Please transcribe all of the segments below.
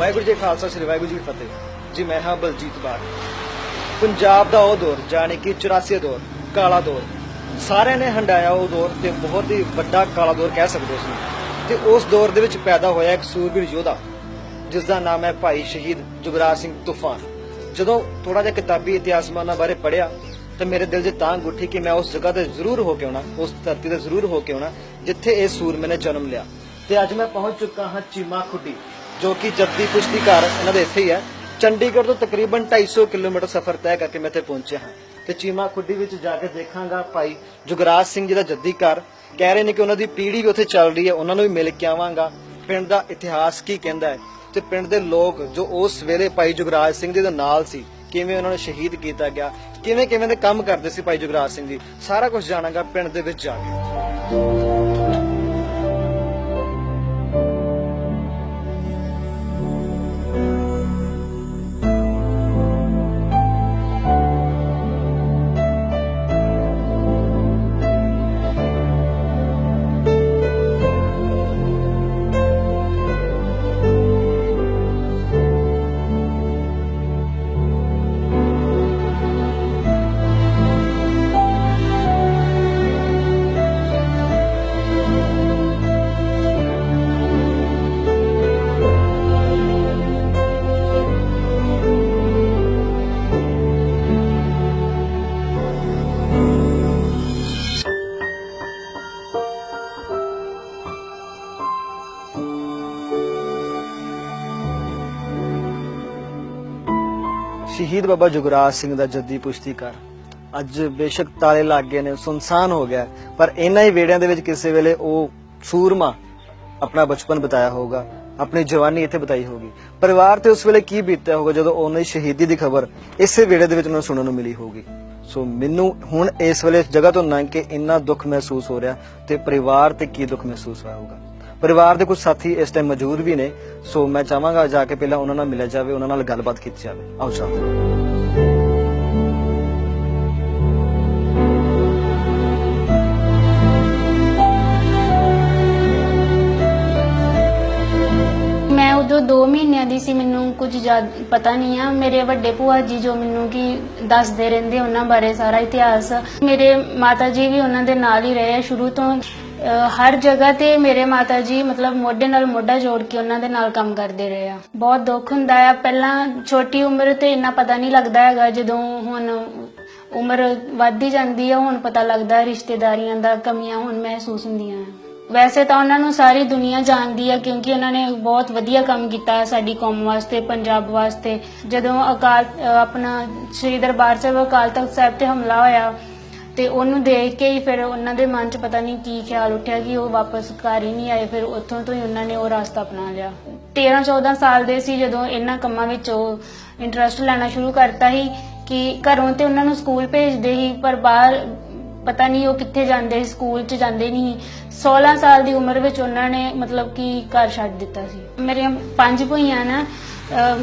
ਵਾਹਿਗੁਰੂ ਜੀ ਖਾਲਸਾ, ਸ੍ਰੀ ਵਾਹਿਗੁਰੂ ਜੀ ਫਤਿਹ। ਜੀ, ਮੈਂ ਹਾਂ ਬਲਜੀਤ ਬਾੜ ਪੰਜਾਬ ਦਾ ਉਹ ਦੌਰ, ਜਾਣੀ ਕਿ 84 ਦੌਰ, ਕਾਲਾ ਦੌਰ। ਸਾਰਿਆਂ ਨੇ ਹੰਡਾਇਆ ਉਹ ਦੌਰ ਤੇ ਬਹੁਤ ਹੀ ਵੱਡਾ ਕਾਲਾ ਦੌਰ ਕਹਿ ਸਕਦੇ ਉਸ ਨੂੰ ਤੇ ਉਸ ਦੌਰ ਦੇ ਵਿੱਚ ਪੈਦਾ ਹੋਇਆ ਇੱਕ ਸੂਰਬੀਰ ਯੋਧਾ, ਜਿਸ ਦਾ ਨਾਮ ਹੈ ਭਾਈ ਸ਼ਹੀਦ ਜੁਗਰਾਜ ਸਿੰਘ ਤੂਫਾਨ। ਜਦੋਂ ਥੋੜਾ ਜਿਹਾ ਕਿਤਾਬੀ ਇਤਿਹਾਸਮਾਨਾਂ ਬਾਰੇ ਪੜਿਆ ਤੇ ਮੇਰੇ ਦਿਲ 'ਚ ਤਾਂ ਉੱਠੀ ਕਿ ਮੈਂ ਉਸ ਜਗ੍ਹਾ ਤੇ ਜ਼ਰੂਰ ਹੋ ਕੇ ਆਉਣਾ, ਉਸ ਧਰਤੀ ਤੇ ਜ਼ਰੂਰ ਹੋ ਕੇ ਆਉਣਾ, ਜਿੱਥੇ ਇਹ ਸੂਰਮੇ ਨੇ ਜਨਮ ਲਿਆ। ਤੇ ਅੱਜ ਮੈਂ ਪਹੁੰਚ ਚੁੱਕਾ ਹਾਂ ਚੀਮਾ ਖੁੱਡੀ। ਜੋ ਕਿ ਜੱਦੀ ਕੁਸ਼ਤੀ ਘਰ ਇਹਨਾਂ ਦੇ ਇੱਥੇ ਹੀ ਹੈ। ਚੰਡੀਗੜ੍ਹ ਤੋਂ ਤਕਰੀਬਨ 250 ਕਿਲੋਮੀਟਰ ਸਫ਼ਰ ਤੈਅ ਕਰਕੇ ਮੈਂ ਇੱਥੇ ਪਹੁੰਚਿਆ ਹਾਂ। ਤੇ ਚੀਮਾ ਖੁੱਡੀ ਵਿੱਚ ਜਾ ਕੇ ਦੇਖਾਂਗਾ ਭਾਈ ਜੁਗਰਾਜ ਸਿੰਘ ਜੀ ਦਾ ਜੱਦੀ ਘਰ। ਕਹਿ ਰਹੇ ਨੇ ਕਿ ਉਹਨਾਂ ਦੀ ਪੀੜ੍ਹੀ ਵੀ ਉੱਥੇ ਚੱਲ ਰਹੀ ਹੈ, ਉਹਨਾਂ ਨੂੰ ਵੀ ਮਿਲ ਕੇ ਆਵਾਂਗਾ। ਪਿੰਡ ਦਾ ਇਤਿਹਾਸ ਕੀ ਕਹਿੰਦਾ ਹੈ? ਤੇ ਪਿੰਡ ਦੇ ਲੋਕ ਜੋ ਉਸ ਵੇਲੇ ਭਾਈ ਜੁਗਰਾਜ ਸਿੰਘ ਜੀ ਦੇ ਨਾਲ ਸੀ, ਕਿਵੇਂ ਉਹਨਾਂ ਨੂੰ ਸ਼ਹੀਦ ਕੀਤਾ ਗਿਆ? ਕਿਵੇਂ ਕਿਵੇਂ ਦੇ ਕੰਮ ਕਰਦੇ ਸੀ ਭਾਈ ਜੁਗਰਾਜ ਸਿੰਘ ਜੀ? ਸਾਰਾ ਕੁਝ ਜਾਣਾਂਗਾ ਪਿੰਡ ਦੇ ਵਿੱਚ ਜਾ ਕੇ। ਸ਼ਹੀਦ ਬਾਬਾ ਜੁਗਰਾਜ ਸਿੰਘ ਦਾ ਜੱਦੀ ਪੁਸ਼ਤੀ ਘਰ ਅੱਜ ਬੇਸ਼ੱਕ ਤਾਲੇ ਲੱਗ ਗਏ ਨੇ, ਸੁਨਸਾਨ ਹੋ ਗਿਆ। ਪਰ ਇਹਨਾਂ ਹੀ ਵੇੜਿਆਂ ਦੇ ਵਿੱਚ ਕਿਸੇ ਵੇਲੇ ਉਹ ਸੂਰਮਾ ਆਪਣਾ ਬਚਪਨ ਬਤਾਇਆ ਹੋਊਗਾ, ਆਪਣੀ ਜਵਾਨੀ ਇੱਥੇ ਬਤਾਈ ਹੋਗੀ ਪਰਿਵਾਰ ਤੇ ਉਸ ਵੇਲੇ ਕੀ ਬੀਤਿਆ ਹੋਊਗਾ ਜਦੋਂ ਉਹਨਾਂ ਦੀ ਸ਼ਹੀਦੀ ਦੀ ਖਬਰ ਇਸੇ ਵੇੜੇ ਦੇ ਵਿੱਚ ਉਹਨਾਂ ਨੂੰ ਸੁਣਨ ਨੂੰ ਮਿਲੀ ਹੋਊਗੀ। ਸੋ ਮੈਨੂੰ ਹੁਣ ਇਸ ਵੇਲੇ ਇਸ ਜਗ੍ਹਾ ਤੋਂ ਲੰਘ ਕੇ ਇੰਨਾ ਦੁੱਖ ਮਹਿਸੂਸ ਹੋ ਰਿਹਾ ਤੇ ਪਰਿਵਾਰ ਤੇ ਕੀ ਦੁੱਖ ਮਹਿਸੂਸ ਹੋਇਆ ਹੋਊਗਾ। ਪਰਿਵਾਰ ਦੇ ਕੁਝ ਸਾਥੀ ਇਸ ਟਾਈਮ ਮੌਜੂਦ ਵੀ ਨੇ ਸੋ ਮੈਂ ਚਾਹਾਂਗਾ ਜਾ ਕੇ ਪਹਿਲਾਂ ਉਹਨਾਂ ਨਾਲ ਮਿਲਿਆ ਜਾਵੇ, ਉਹਨਾਂ ਨਾਲ ਗੱਲਬਾਤ ਕੀਤੀ ਜਾਵੇ। ਆਓ ਚੱਲਦੇ ਮੈਂ ਉਦੋਂ 2 ਮਹੀਨਿਆਂ ਦੀ ਸੀ, ਮੈਨੂੰ ਕੁਝ ਜ਼ਿਆਦਾ ਪਤਾ ਨਹੀਂ ਆ। ਮੇਰੇ ਵੱਡੇ ਭੂਆ ਜੀ ਜੋ ਮੈਨੂੰ ਕੀ ਦੱਸਦੇ ਰਹਿੰਦੇ, ਉਹਨਾਂ ਬਾਰੇ ਸਾਰਾ ਇਤਿਹਾਸ। ਮੇਰੇ ਮਾਤਾ ਜੀ ਵੀ ਉਹਨਾਂ ਦੇ ਨਾਲ ਹੀ ਰਹੇ ਆ ਸ਼ੁਰੂ ਤੋਂ। ਅਹ ਹਰ ਜਗ੍ਹਾ ਤੇ ਮੇਰੇ ਮਾਤਾ ਜੀ ਮਤਲਬ ਮੋਢੇ ਨਾਲ ਮੋਢਾ ਜੋੜ ਕੇ ਉਹਨਾਂ ਦੇ ਨਾਲ ਕੰਮ ਕਰਦੇ ਰਹੇ ਆ। ਬਹੁਤ ਦੁੱਖ ਹੁੰਦਾ ਆ। ਪਹਿਲਾਂ ਛੋਟੀ ਉਮਰ ਤੇ ਇੰਨਾ ਪਤਾ ਨਹੀਂ ਲੱਗਦਾ ਹੈਗਾ ਜਦੋਂ ਹੁਣ ਉਮਰ ਵੱਧਦੀ ਜਾਂਦੀ ਆ ਹੁਣ ਪਤਾ ਲੱਗਦਾ ਰਿਸ਼ਤੇਦਾਰੀਆਂ ਦਾ ਕਮੀਆਂ ਹੁਣ ਮਹਿਸੂਸ ਹੁੰਦੀਆਂ ਆ। ਵੈਸੇ ਤਾਂ ਉਹਨਾਂ ਨੂੰ ਸਾਰੀ ਦੁਨੀਆ ਜਾਣਦੀ ਆ ਕਿਉਂਕਿ ਉਹਨਾਂ ਨੇ ਬਹੁਤ ਵਧੀਆ ਕੰਮ ਕੀਤਾ ਹੈ ਸਾਡੀ ਕੌਮ ਵਾਸਤੇ ਪੰਜਾਬ ਵਾਸਤੇ। ਜਦੋਂ ਅਕਾਲ ਅ, ਆਪਣਾ ਸ੍ਰੀ ਦਰਬਾਰ ਸਾਹਿਬ ਅਕਾਲ ਤਖਤ ਸਾਹਿਬ ਤੇ ਹਮਲਾ ਹੋਇਆ ਤੇ ਉਹਨੂੰ ਦੇਖ ਕੇ ਹੀ ਫਿਰ ਉਹਨਾਂ ਦੇ ਮਨ 'ਚ ਪਤਾ ਨਹੀਂ ਕੀ ਖਿਆਲ ਉੱਠਿਆ ਕਿ ਉਹ ਵਾਪਸ ਘਰ ਹੀ ਨਹੀਂ ਆਏ, ਫਿਰ ਉੱਥੋਂ ਤੋਂ ਹੀ ਉਹਨਾਂ ਨੇ ਉਹ ਰਸਤਾ ਅਪਣਾ ਲਿਆ। 13 14 ਸਾਲ ਦੇ ਸੀ ਜਦੋਂ ਇਹਨਾਂ ਕੰਮਾਂ ਵਿੱਚ ਉਹ ਇੰਟਰਸਟ ਲੈਣਾ ਸ਼ੁਰੂ ਕਰਤਾ ਸੀ ਕਿ ਘਰੋਂ ਤੇ ਉਹਨਾਂ ਨੂੰ ਸਕੂਲ ਭੇਜਦੇ ਸੀ, ਪਰ ਬਾਹਰ ਪਤਾ ਨਹੀਂ ਉਹ ਕਿੱਥੇ ਜਾਂਦੇ ਸੀ, ਸਕੂਲ 'ਚ ਜਾਂਦੇ ਨਹੀਂ 16 ਸਾਲ ਦੀ ਉਮਰ ਵਿੱਚ ਉਹਨਾਂ ਨੇ ਮਤਲਬ ਕਿ ਘਰ ਛੱਡ ਦਿੱਤਾ ਸੀ। ਮੇਰੀਆਂ ਪੰਜ ਭੂਈਆਂ ਨਾ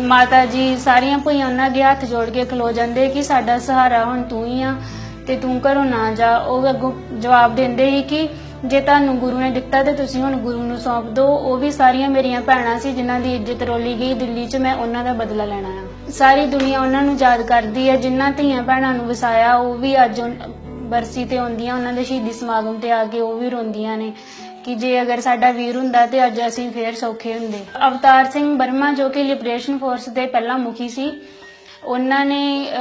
ਮਾਤਾ ਜੀ, ਸਾਰੀਆਂ ਭੂਈਆਂ ਉਹਨਾਂ ਅੱਗੇ ਹੱਥ ਜੋੜ ਕੇ ਖਲੋ ਜਾਂਦੇ ਕਿ ਸਾਡਾ ਸਹਾਰਾ ਹੁਣ ਤੂੰ ਹੀ ਆ। ਤੇ ਤੂੰ ਘਰੋਂ ਨਾ ਜਾ। ਉਹ ਅੱਗੋਂ ਜਵਾਬ ਦਿੰਦੇ ਸੀ ਕਿ ਜੇ ਤੁਹਾਨੂੰ ਗੁਰੂ ਨੇ ਦਿੱਤਾ ਤੇ ਤੁਸੀਂ ਹੁਣ ਗੁਰੂ ਨੂੰ ਸੌਂਪ ਦਿਓ ਉਹ ਵੀ ਸਾਰੀਆਂ ਮੇਰੀਆਂ ਭੈਣਾਂ ਸੀ ਜਿਨ੍ਹਾਂ ਦੀ ਇੱਜ਼ਤ ਰੋਲੀ ਗਈ। ਦਿੱਲੀ 'ਚ ਮੈਂ ਉਹਨਾਂ ਦਾ ਬਦਲਾ ਲੈਣਾ ਆ। ਸਾਰੀ ਦੁਨੀਆ ਉਹਨਾਂ ਨੂੰ ਯਾਦ ਕਰਦੀ ਹੈ। ਜਿਨ੍ਹਾਂ ਧੀਆਂ ਭੈਣਾਂ ਨੂੰ ਵਸਾਇਆ, ਉਹ ਵੀ ਅੱਜ ਬਰਸੀ ਤੇ ਆਉਂਦੀਆਂ। ਉਹਨਾਂ ਦੇ ਸ਼ਹੀਦੀ ਸਮਾਗਮ ਤੇ ਆ ਕੇ ਉਹ ਵੀ ਰੋਂਦੀਆਂ ਨੇ ਕਿ ਜੇ ਅਗਰ ਸਾਡਾ ਵੀਰ ਹੁੰਦਾ ਤੇ ਅੱਜ ਅਸੀਂ ਫੇਰ ਸੌਖੇ ਹੁੰਦੇ। ਅਵਤਾਰ ਸਿੰਘ ਬਰਮਾ ਜੋ ਕਿ ਲਿਬਰੇਸ਼ਨ ਫੋਰਸ ਦੇ ਪਹਿਲਾ ਮੁਖੀ ਸੀ ਉਹਨਾਂ ਨੇ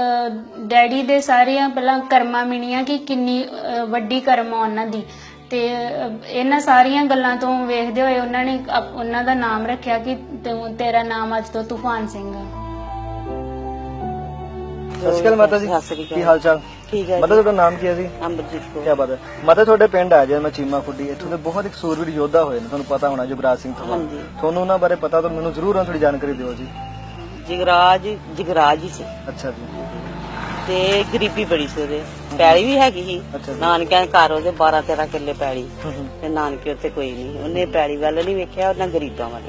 ਡੈਡੀ ਦੇ ਸਾਰੀਆਂ ਪਹਿਲਾਂ ਕਰਮਾਂ ਮਿਣੀਆਂ ਕਿ ਕਿੰਨੀ ਅਹ, ਵੱਡੀ ਕਰਮ ਆ ਉਹਨਾਂ ਦੀ। ਤੇ ਅਹ, ਇਹਨਾਂ ਸਾਰੀਆਂ ਗੱਲਾਂ ਤੋਂ ਵੇਖਦੇ ਹੋਏ ਉਹਨਾਂ ਨੇ ਉਹਨਾਂ ਦਾ ਨਾਮ ਰੱਖਿਆ ਕਿ ਤੂੰ- ਤੇਰਾ ਨਾਮ ਅੱਜ ਤੋਂ ਤੂਫਾਨ ਸਿੰਘ ਆ। ਸਤਿ ਸ਼੍ਰੀ ਅਕਾਲ ਮਾਤਾ ਜੀ। ਸਤਿ ਸ਼੍ਰੀ ਅਕਾਲ। ਕੀ ਹਾਲ ਚਾਲ? ਠੀਕ ਹੈ ਮਾਤਾ ਤੁਹਾਡਾ ਨਾਮ ਕੀ ਹੈ ਜੀ? ਅੰਮ੍ਰਿਤਜੀਤ ਕੀ ਕੋ ਬਾਤ ਹੈ। ਮਾਤਾ ਤੁਹਾਡੇ ਪਿੰਡ ਆ ਜੇ ਮੈਂ ਚੀਮਾ ਖੁੱਡੀ। ਇੱਥੋਂ ਦੇ ਬਹੁਤ ਇੱਕ ਸੂਰਵੀਰ ਯੋਧਾ ਹੋਏ ਨੇ। ਤੁਹਾਨੂੰ ਪਤਾ ਹੋਣਾ ਜੁਗਰਾਜ ਸਿੰਘ ਤੋਂ ਹਾਂਜੀ। ਤੁਹਾਨੂੰ ਉਹਨਾਂ ਬਾਰੇ ਪਤਾ ਤਾਂ ਮੈਨੂੰ ਜ਼ਰੂਰ ਉਹਨਾਂ ਥੋੜੀ ਜਾਣਕਾਰੀ ਦਿਓ ਜੀ। ਜਗਰਾਜ ਜਗਰਾਜ ਹੀ ਸੀ। ਅੱਛਾ ਜੀ। ਤੇ ਗਰੀਬੀ ਬੜੀ ਸੀ ਉਹਦੇ। ਪੈਲੀ ਵੀ ਹੈਗੀ ਸੀ। ਨਾਨਕਿਆਂ ਦੇ ਘਰ ਉਹਦੇ 12 13 ਕਿੱਲੇ ਪੈਲੀ। ਤੇ ਨਾਨਕੇ ਉੱਤੇ ਕੋਈ ਨਹੀਂ। ਉਹਨੇ ਪੈਲੀ ਵੱਲ ਨਹੀਂ ਵੇਖਿਆ ਉਹਨਾਂ ਗਰੀਬਾਂ ਵੱਲ।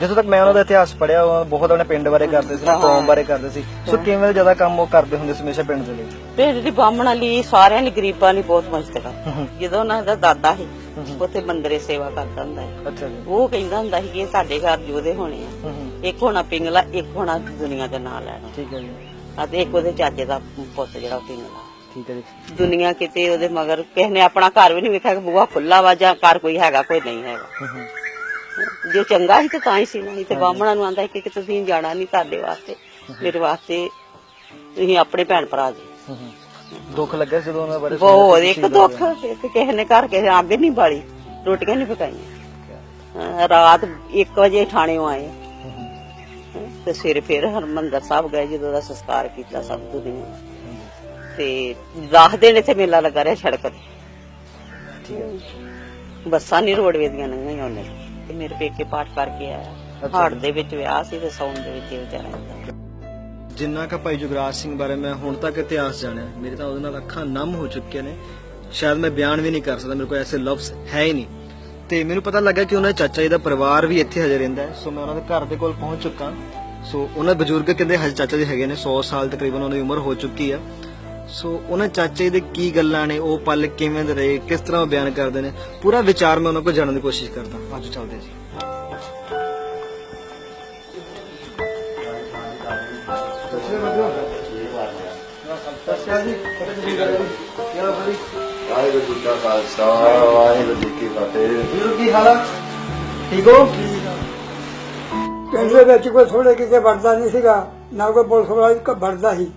ਜਿੱਥੋਂ ਤੱਕ ਮੈਂ ਉਹਨਾਂ ਦਾ ਇਤਿਹਾਸ ਪੜਿਆ ਉਹ ਬਹੁਤ ਆਪਣੇ ਪਿੰਡ ਬਾਰੇ ਕਰਦੇ ਸੀ ਕੌਮ ਬਾਰੇ ਕਰਦੇ ਸੀ। ਸੋ ਕਿਵੇਂ ਜ਼ਿਆਦਾ ਕੰਮ ਉਹ ਕਰਦੇ ਹੁੰਦੇ ਸੀ ਹਮੇਸ਼ਾ ਪਿੰਡ ਦੇ ਲਈ? ਪਿੰਡ ਦੀ ਬਾਹਮਣਾਂ ਲਈ ਸਾਰਿਆਂ ਨੇ ਗਰੀਬਾਂ ਲਈ ਬਹੁਤ ਮਦਦ ਕਰ ਜਦੋਂ ਉਹਨਾਂ ਦਾ ਦਾਦਾ ਸੀ ਉੱਥੇ ਮੰਦਰੇ ਸੇਵਾ ਕਰਦਾ ਹੁੰਦਾ ਸੀ। ਅੱਛਾ ਜੀ। ਉਹ ਕਹਿੰਦਾ ਹੁੰਦਾ ਸੀ ਕਿ ਸਾਡੇ ਘਰ ਜੋਦੇ ਹੋਣੇ ਆ। ਇੱਕ ਹੋਣਾ ਪਿੰਗਲਾ ਇੱਕ ਹੋਣਾ ਦੁਨੀਆ ਦੇ ਨਾਂ ਲੈਣਾ। ਠੀਕ ਹੈ ਜੀ। ਆ ਤੇ ਇੱਕ ਉਹਦੇ ਚਾਚੇ ਦਾ ਪੁੱਤ ਜਿਹੜਾ ਉਹ ਪਿੰਗਲਾ। ਠੀਕ ਹੈ ਜੀ। ਦੁਨੀਆ ਕਿਤੇ ਉਹਦੇ ਮਗਰ ਕਿਸੇ ਨੇ ਆਪਣਾ ਘਰ ਵੀ ਨਹੀਂ ਵੇਖਿਆ ਕਿ ਬੂਹਾ ਖੁੱਲਾ ਵਾ ਜਾਂ ਘਰ ਕੋਈ ਹੈਗਾ ਕੋਈ ਨਹੀਂ ਹੈਗਾ। ਜੋ ਚੰਗਾ ਸੀ ਤੇ ਤਾਂ ਹੀ ਸੀ ਨਹੀਂ ਤੇ ਬਾਹਮਣਾਂ ਨੂੰ ਆਂਦਾ ਕਿ ਤੁਸੀਂ ਜਾਣਾ ਨਹੀਂ ਤੁਹਾਡੇ ਵਾਸਤੇ ਮੇਰੇ ਵਾਸਤੇ ਤੁਸੀਂ ਆਪਣੇ ਭੈਣ ਭਰਾ ਜੀ। ਦੁੱਖ ਲੱਗਿਆ ਜਦੋਂ ਉਹਨਾਂ ਬਾਰੇ ਸੁਣਿਆ ਬਹੁਤ ਇੱਕ ਦੁੱਖ। ਇੱਕ ਕਿਸੇ ਨੇ ਘਰ ਕਿਸੇ ਅੱਗ ਨਹੀਂ ਬਾਲੀ ਰੋਟੀਆਂ ਨਹੀਂ ਪਕਾਈਆਂ। ਰਾਤ 1 ਵਜੇ ਥਾਣੇੋਂ ਆਏ। ਤੇ ਸਵੇਰੇ ਫਿਰ ਹਰਮੰਦਰ ਸਾਹਿਬ ਗਏ ਜਦੋਂ ਦਾ ਸੰਸਕਾਰ ਕੀਤਾ ਸਭ ਦੁਨੀਆ ਤੇ 10 ਦਿਨ ਇੱਥੇ ਮੇਲਾ ਲੱਗਾ ਰਿਹਾ ਸੜਕ ਤੇ। ਬੱਸਾਂ ਨਹੀਂ ਰੋਡਵੇਜ਼ ਦੀਆਂ ਲੰਘੀਆਂ ਉਹਨੇ। ਤੇ ਮੇਰੇ ਪੇਕੇ ਪਾਠ ਕਰਕੇ ਆਇਆ। ਹਾੜ ਦੇ ਵਿੱਚ ਵਿਆਹ ਸੀ ਤੇ ਸੌਣ ਦੇ ਵਿੱਚ ਇਹ ਵਿਚਾਰਾ। ਜਿੰਨਾ ਕਾ ਭਾਈ ਜੁਗਰਾਜ ਸਿੰਘ ਬਾਰੇ ਮੈਂ ਹੁਣ ਤੱਕ ਇਤਿਹਾਸ ਜਾਣਿਆ ਮੇਰੇ ਤਾਂ ਉਹਦੇ ਨਾਲ ਅੱਖਾਂ ਨਮ ਹੋ ਚੁੱਕੀਆਂ ਨੇ। ਸ਼ਾਇਦ ਮੈਂ ਬਿਆਨ ਵੀ ਨਹੀਂ ਕਰ ਸਕਦਾ ਮੇਰੇ ਕੋਲ ਐਸੇ ਲਫ਼ਜ਼ ਹੈ ਹੀ ਨਹੀਂ। ਤੇ ਮੈਨੂੰ ਪਤਾ ਲੱਗਾ ਕਿ ਉਹਨਾਂ ਦੇ ਚਾਚਾ ਜੀ ਦਾ ਪਰਿਵਾਰ ਵੀ ਇੱਥੇ ਹਜੇ ਰਹਿੰਦਾ ਹੈ ਸੋ ਮੈਂ ਉਹਨਾਂ ਦੇ ਘਰ ਦੇ ਕੋਲ ਪਹੁੰਚ ਚੁੱਕਾ। ਸੋ ਉਹਨਾਂ ਬਜ਼ੁਰਗ ਕਹਿੰਦੇ ਹਜੇ ਚਾਚਾ ਜੀ ਹੈਗੇ ਨੇ 100 ਸਾਲ ਤਕਰੀਬਨ ਉਹਨਾਂ ਦੀ ਉਮਰ ਹੋ ਚੁੱਕੀ ਹੈ ਸੋ ਉਹਨਾਂ ਚਾਚੇ ਦੇ ਕੀ ਗੱਲਾਂ ਨੇ ਉਹ ਪਲ ਕਿਵੇਂ ਦੇ ਰਹੇ ਕਿਸ ਤਰ੍ਹਾਂ ਉਹ ਬਿਆਨ ਕਰਦੇ ਨੇ ਪੂਰਾ ਵਿਚਾਰ ਮੈਂ ਉਹਨਾਂ ਕੋਲ ਜਾਣਨ ਦੀ ਕੋਸ਼ਿਸ਼ ਕਰਦਾ ਅੱਜ ਚੱਲਦੇ ਜੀ। ਵਾਹਿਗੁਰੂ ਜੀ ਕਾ ਖਾਲਸਾ ਵਾਹਿਗੁਰੂ ਜੀ ਕੀ ਫਤਿਹ। ਵੀਰ ਕੀ ਹਾਲ ਆ? ਠੀਕ ਹੋ? ਪਿੰਡ ਦੇ ਵਿੱਚ ਕੋਈ ਥੋੜੇ ਕਿਤੇ ਵੜਦਾ ਨਹੀਂ ਸੀਗਾ ਨਾ ਕੋਈ ਪੁਲਿਸ ਵਾਲਾ ਇੱਕ ਵੜਦਾ ਸੀ।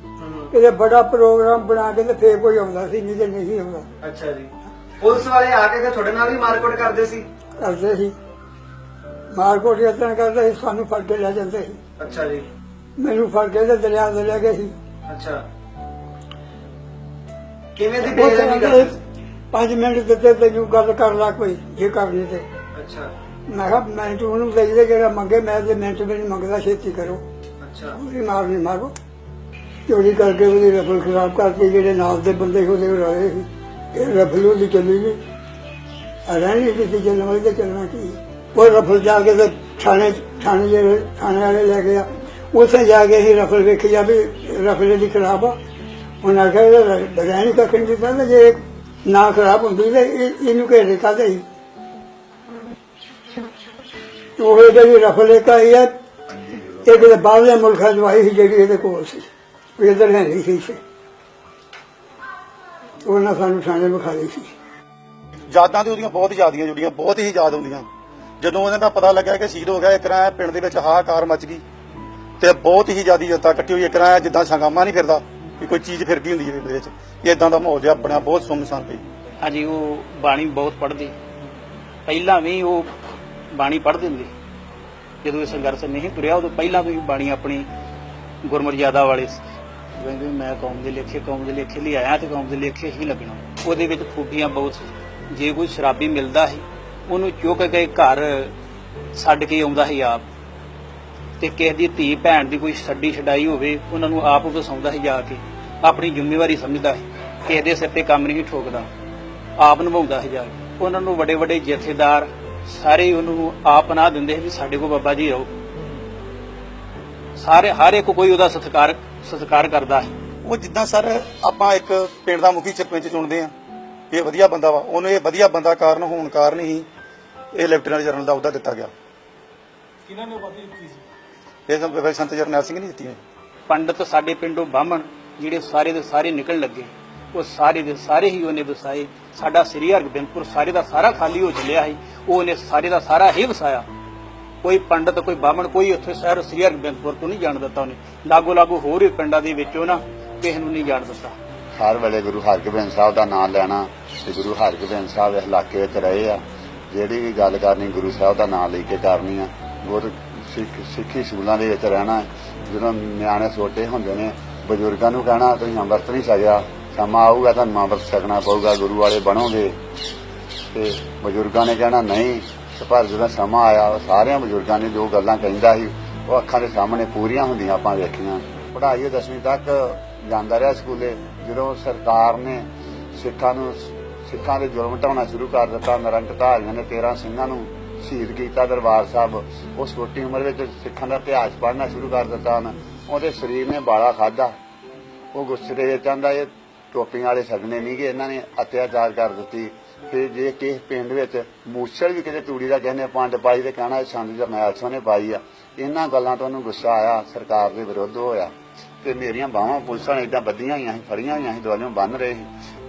ਕਿਤੇ ਬੜਾ ਪ੍ਰੋਗਰਾਮ ਬਣਾ ਕੇ ਤੇ ਫੇਰ ਕੋਈ ਆਉਂਦਾ ਸੀ ਨਹੀਂ ਤੇ ਨਹੀਂ ਆਉਂਦਾ। ਅੱਛਾ ਜੀ। ਪੁਲਿਸ ਵਾਲੇ ਆ ਕੇ ਤੇ ਤੁਹਾਡੇ ਨਾਲ ਵੀ ਮਾਰਕੁੱਟ ਕਰਦੇ ਸੀ? ਕਰਦੇ ਸੀ। ਮਾਰਕੋਟ ਯਤਨ ਕਰਦੇ ਸੀ ਸਾਨੂੰ ਫੜ ਕੇ ਲੈ ਜਾਂਦੇ ਸੀ। ਅੱਛਾ ਜੀ। ਮੈਨੂੰ ਫੜ ਕੇ ਤੇ ਦਰਿਆ ਦੇ ਲੈ ਗਏ ਸੀ। ਅੱਛਾ। ਕਿਵੇਂ ਦੀ ਉਹ ਬੇਇੱਜ਼ਤੀ ਕਰਦੇ ਸੀ? ਪੰਜ ਮਿੰਟ ਦਿੱਤੇ ਤੈਨੂੰ ਗੱਲ ਕਰ ਲੈ ਕੋਈ ਜੇ ਕਰਨੀ ਤੇ। ਅੱਛਾ। ਮੈਂ ਕਿਹਾ ਮਿੰਟ ਉਹਨੂੰ ਦੇਈਦੇ ਜਿਹੜਾ ਮੰਗੇ ਮੈਂ ਤੇ ਮਿੰਟ ਵੀ ਨਹੀਂ ਮੰਗਦਾ ਛੇਤੀ ਕਰੋ। ਅੱਛਾ। ਉਹਦੀ ਮਾਰ ਨਹੀਂ ਮਾਰੋ। ਚੋਰੀ ਕਰਕੇ ਉਹਦੀ ਰਫਲ ਖਰਾਬ ਕਰਤੀ ਜਿਹੜੇ ਨਾਲ ਦੇ ਬੰਦੇ ਉਹਦੇ ਰਹੇ ਸੀ। ਇਹ ਰਫਲ ਉਹਦੀ ਚੱਲੀ ਨਹੀਂ ਰਹਿਣੀ ਕਿਸੇ ਚੱਲਣ ਵਾਲੀ ਤੇ ਚੱਲਣਾ ਕੀ ਉਹ ਰਫਲ ਜਾ ਕੇ ਤੇ ਥਾਣੇ ਥਾਣੇ ਜਿਹੜੇ ਥਾਣੇ ਵਾਲੇ ਲੈ ਗਿਆ ਉੱਥੇ ਜਾ ਕੇ ਹੀ ਰਫਲ ਵੇਖਿਆ ਵੀ ਰਫਲ ਦੀ ਖਰਾਬ ਆ। ਉਹਨਾਂ ਆਖਿਆ ਇਹਦਾ ਰਹਿਣੀ ਕੱਖ ਨਹੀਂ ਦਿੱਤਾ ਤੇ ਜੇ ਨਾ ਖਰਾਬ ਹੁੰਦੀ ਤੇ ਇਹ- ਇਹਨੂੰ ਘੇਰੇ ਕਾਹਦੇ ਸੀ? ਉਹ ਜਿਹੜੀ ਰਫਲ ਇੱਕ ਆਈ ਹੈ ਇਹ ਕਿਤੇ ਬਾਹਰਲੇ ਮੁਲਕਾਂ ਚ ਆਈ ਸੀ ਜਿਹੜੀ ਇਹਦੇ ਕੋਲ ਸੀ। ਉਹ ਇੱਧਰ ਹੈ ਨਹੀਂ ਸੀ ਇੱਥੇ। ਉਹਨਾਂ ਸਾਨੂੰ ਥਾਣੇ ਵਿਖਾ ਲਈ ਸੀ। ਯਾਦਾਂ ਤੇ ਉਹਦੀਆਂ ਬਹੁਤ ਯਾਦੀਆਂ ਜੁੜੀਆਂ ਬਹੁਤ ਹੀ ਯਾਦ ਹੁੰਦੀਆਂ। ਜਦੋਂ ਉਹਨਾਂ ਦਾ ਪਤਾ ਲੱਗਾ ਕਿ ਸ਼ਹੀਦ ਹੋ ਗਿਆ ਇੱਕ ਰਾਂ ਪਿੰਡ ਦੇ ਵਿੱਚ ਹਾਹਾਕਾਰ ਮਚ ਗਈ। ਤੇ ਬਹੁਤ ਹੀ ਜ਼ਿਆਦੀ ਜਨਤਾ ਇਕੱਠੀ ਹੋਈ ਇੱਕ ਰਾਂ ਜਿੱਦਾਂ ਸੰਗਾਮਾ ਨਹੀਂ ਫਿਰਦਾ ਕਿ ਕੋਈ ਚੀਜ਼ ਫਿਰਦੀ ਹੁੰਦੀ ਹੈ ਪਿੰਡ ਦੇ ਵਿੱਚ। ਇਦਾਂ ਦਾ ਮਾਹੌਲ ਜਿਹਾ ਬਣਿਆ ਬਹੁਤ ਸੁੰਨਸਾਨ ਪਈ ਹਾਂਜੀ ਉਹ ਬਾਣੀ ਬਹੁਤ ਪੜ੍ਹਦੇ। ਪਹਿਲਾਂ ਵੀ ਉਹ ਬਾਣੀ ਪੜ੍ਹਦੇ ਹੁੰਦੇ ਜਦੋਂ ਇਹ ਸੰਘਰਸ਼ ਨਹੀਂ ਤੁਰਿਆ, ਉਦੋਂ ਪਹਿਲਾਂ ਵੀ ਬਾਣੀ ਆਪਣੀ ਗੁਰਮਰਜ਼ਾਦਾ ਵਾਲੇ ਕਹਿੰਦੇ ਮੈਂ ਕੌਮ ਦੇ ਲੇਖੇ, ਕੌਮ ਦੇ ਲੇਖੇ ਲਈ ਆਇਆ ਤੇ ਕੌਮ ਦੇ ਲੇਖੇ ਹੀ ਲੱਗਣਾ। ਉਹਦੇ ਵਿੱਚ ਖੂਬੀਆਂ ਬਹੁਤ ਸੀ। ਜੇ ਕੋਈ ਸ਼ਰਾਬੀ ਮਿਲਦਾ ਸੀ, ਉਹਨੂੰ ਚੁੱਕ ਕੇ ਘਰ ਛੱਡ ਕੇ ਆਉਂਦਾ ਸੀ ਆਪ। ਤੇ ਕਿਸੇ ਦੀ ਧੀ ਭੈਣ ਦੀ ਕੋਈ ਛੱਡੀ ਛਡਾਈ ਹੋਵੇ, ਉਹਨਾਂ ਨੂੰ ਆਪ ਵਸਾਉਂਦਾ ਸੀ ਜਾ ਕੇ। ਆਪਣੀ ਜ਼ਿੰਮੇਵਾਰੀ ਸਮਝਦਾ ਸੀ। ਕਿਸੇ ਦੇ ਸਿਰ ਤੇ ਕੰਮ ਨਹੀਂ ਠੋਕਦਾ। ਆਪ ਨਿਭਾਉਂਦਾ ਸੀ ਜਾ ਕੇ। ਉਹਨਾਂ ਨੂੰ ਵੱਡੇ ਵੱਡੇ ਜਥੇਦਾਰ ਸਾਰੇ ਉਹਨਾਂ ਆਪ ਨਾ ਦਿੰਦੇ ਵੀ ਸਾਡੇ ਕੋਲ ਬਾਬਾ ਜੀ ਰਹੋ। ਸਾਰੇ ਹਰ ਇੱਕ ਕੋਈ ਉਹਦਾ ਸਤਿਕਾਰ ਸਤਿਕਾਰ ਕਰਦਾ ਸੀ ਉਹ ਜਿੱਦਾਂ ਸਰ ਆਪਾਂ ਇੱਕ ਪਿੰਡ ਦਾ ਮੁਖੀ ਸਰਪੰਚ ਚੁਣਦੇ ਆ ਇਹ ਵਧੀਆ ਬੰਦਾ ਵਾ। ਉਹਨੂੰ ਇਹ ਵਧੀਆ ਬੰਦਾ ਕਾਰਨ ਹੋਣ ਕਾਰਨ ਹੀ ਇਹ ਲੈਫਟੀਨੈਂਟ ਜਨਰਲ ਦਾ ਅਹੁਦਾ ਦਿੱਤਾ ਗਿਆ। ਕਿਹਨਾਂ ਨੇ ਪਦਵੀ ਦਿੱਤੀ ਸੀ? ਇਹ ਸੰਤ ਜਰਨੈਲ ਸਿੰਘ ਨੇ ਦਿੱਤੀ ਹੈ ਪੰਡਤ ਸਾਡੇ ਪਿੰਡੋਂ ਬਾਹਮਣ ਜਿਹੜੇ ਸਾਰੇ ਦੇ ਸਾਰੇ ਨਿਕਲ ਲੱਗੇ। ਉਹ ਸਾਰੇ ਦੇ ਸਾਰੇ ਹੀ ਉਹਨੇ ਵਸਾਏ। ਸਾਡਾ ਸ੍ਰੀ ਹਰਗੋਬਿੰਦਪੁਰ ਸਾਰੇ ਦਾ ਸਾਰਾ ਖਾਲੀ ਹੋ ਚੱਲਿਆ ਸੀ। ਉਹ ਉਹਨੇ ਸਾਰੇ ਦਾ ਸਾਰਾ ਹੀ ਵਸਾਇਆ। ਕੋਈ ਪੰਡਤ, ਕੋਈ ਬਾਹਮਣ, ਕੋਈ ਉੱਥੇ ਸ਼ਹਿਰ ਸ੍ਰੀ ਹਰਗੋਬਿੰਦਪੁਰ ਤੋਂ ਨਹੀਂ ਜਾਣ ਦਿੱਤਾ ਉਹਨੇ। ਲਾਗੋ ਲਾਗੋ ਹੋਰ ਵੀ ਪਿੰਡਾਂ ਦੇ ਵਿੱਚੋਂ ਨਾ ਕਿਸੇ ਨੂੰ ਨਹੀਂ ਜਾਣ ਦਿੱਤਾ। ਹਰ ਵੇਲੇ ਗੁਰੂ ਹਰਗੋਬਿੰਦ ਸਾਹਿਬ ਦਾ ਨਾਮ ਲੈਣਾ ਤੇ ਗੁਰੂ ਹਰਗੋਬਿੰਦ ਸਾਹਿਬ ਇਸ ਇਲਾਕੇ ਵਿੱਚ ਰਹੇ ਆ। ਜਿਹੜੀ ਵੀ ਗੱਲ ਕਰਨੀ ਗੁਰੂ ਸਾਹਿਬ ਦਾ ਨਾਮ ਲੈ ਕੇ ਕਰਨੀ ਆ। ਗੁਰ ਸਿੱਖੀ ਸਕੂਲਾਂ ਦੇ ਵਿੱਚ ਰਹਿਣਾ। ਜਦੋਂ ਨਿਆਣੇ ਛੋਟੇ ਹੁੰਦੇ ਨੇ, ਬਜ਼ੁਰਗਾਂ ਨੂੰ ਕਹਿਣਾ, ਤੁਸੀਂ ਅੰਮ੍ਰਿਤ ਨਹੀਂ ਛਕਿਆ। ਸਮਾਂ ਆਊਗਾ ਤੁਹਾਨੂੰ ਅੰਮ੍ਰਿਤ ਛਕਣਾ ਪਊਗਾ, ਗੁਰੂ ਵਾਲੇ ਬਣੋਗੇ। ਤੇ ਬਜ਼ੁਰਗਾਂ ਨੇ ਕਹਿਣਾ, ਨਹੀਂ ਪਰ ਜਦੋਂ ਸਮਾਂ ਆਇਆ ਸਾਰਿਆਂ ਬਜ਼ੁਰਗਾਂ ਨੇ ਜੋ ਗੱਲਾਂ ਕਹਿੰਦਾ ਸੀ, ਉਹ ਅੱਖਾਂ ਦੇ ਸਾਹਮਣੇ ਪੂਰੀਆਂ ਹੁੰਦੀਆਂ ਆਪਾਂ ਵੇਖੀਆਂ। ਪੜ੍ਹਾਈ ਉਹ ਦਸਵੀਂ ਤੱਕ ਜਾਂਦਾ ਰਿਹਾ ਸਕੂਲੇ, ਜਦੋਂ ਸਰਕਾਰ ਨੇ ਸਿੱਖਾਂ ਨੂੰ, ਸਿੱਖਾਂ ਦੇ ਜ਼ੁਲਮ ਢਾਉਣਾ ਸ਼ੁਰੂ ਕਰ ਦਿੱਤਾ ਨਿਰੰਕਧਾਰੀਆਂ ਨੇ 13 ਸਿੰਘਾਂ ਨੂੰ ਸ਼ਹੀਦ ਕੀਤਾ ਦਰਬਾਰ ਸਾਹਿਬ। ਉਹ ਛੋਟੀ ਉਮਰ ਵਿੱਚ ਸਿੱਖਾਂ ਦਾ ਇਤਿਹਾਸ ਪੜ੍ਹਨਾ ਸ਼ੁਰੂ ਕਰ ਦਿੱਤਾ ਹਨ ਉਹਦੇ ਸਰੀਰ ਨੇ ਬਾਲਾ ਖਾਦਾ ਉਹ ਗੁੱਸੇ ਦੇ ਵਿੱਚ ਆਂਦਾ, ਇਹ ਟੋਪੀਆਂ ਵਾਲੇ ਸਗਨੇ ਨਹੀਂ ਕਿ ਇਹਨਾਂ ਨੇ ਅਤਿਆਚਾਰ ਕਰ ਦਿੱਤੀ। ਫਿਰ ਜੇ ਕਿਸੇ ਪਿੰਡ ਵਿੱਚ ਮੂਸਲ ਵੀ ਕਿਤੇ ਤੂੜੀ ਦਾ ਕਹਿੰਦੇ ਪੰਡ ਪਾਈ ਤੇ ਕਹਿਣਾ ਇਹ ਸੰਦ ਜਰਨੈਲ ਸਿੰਘ ਨੇ ਪਾਈ ਆ, ਇਹਨਾਂ ਗੱਲਾਂ ਤੋਂ ਉਹਨੂੰ ਗੁੱਸਾ ਆਇਆ, ਸਰਕਾਰ ਦੇ ਵਿਰੁੱਧ ਹੋਇਆ। ਤੇ ਮੇਰੀਆਂ ਬਾਹਾਂ ਪੁਲਿਸਾਂ ਨੇ ਇਦਾਂ ਬੱਧੀਆਂ ਹੋਈਆਂ ਸੀ, ਫੜੀਆਂ ਹੋਈਆਂ ਸੀ, ਦੁਆਲਿਓਂ ਬੰਨ ਰਹੇ ਸੀ।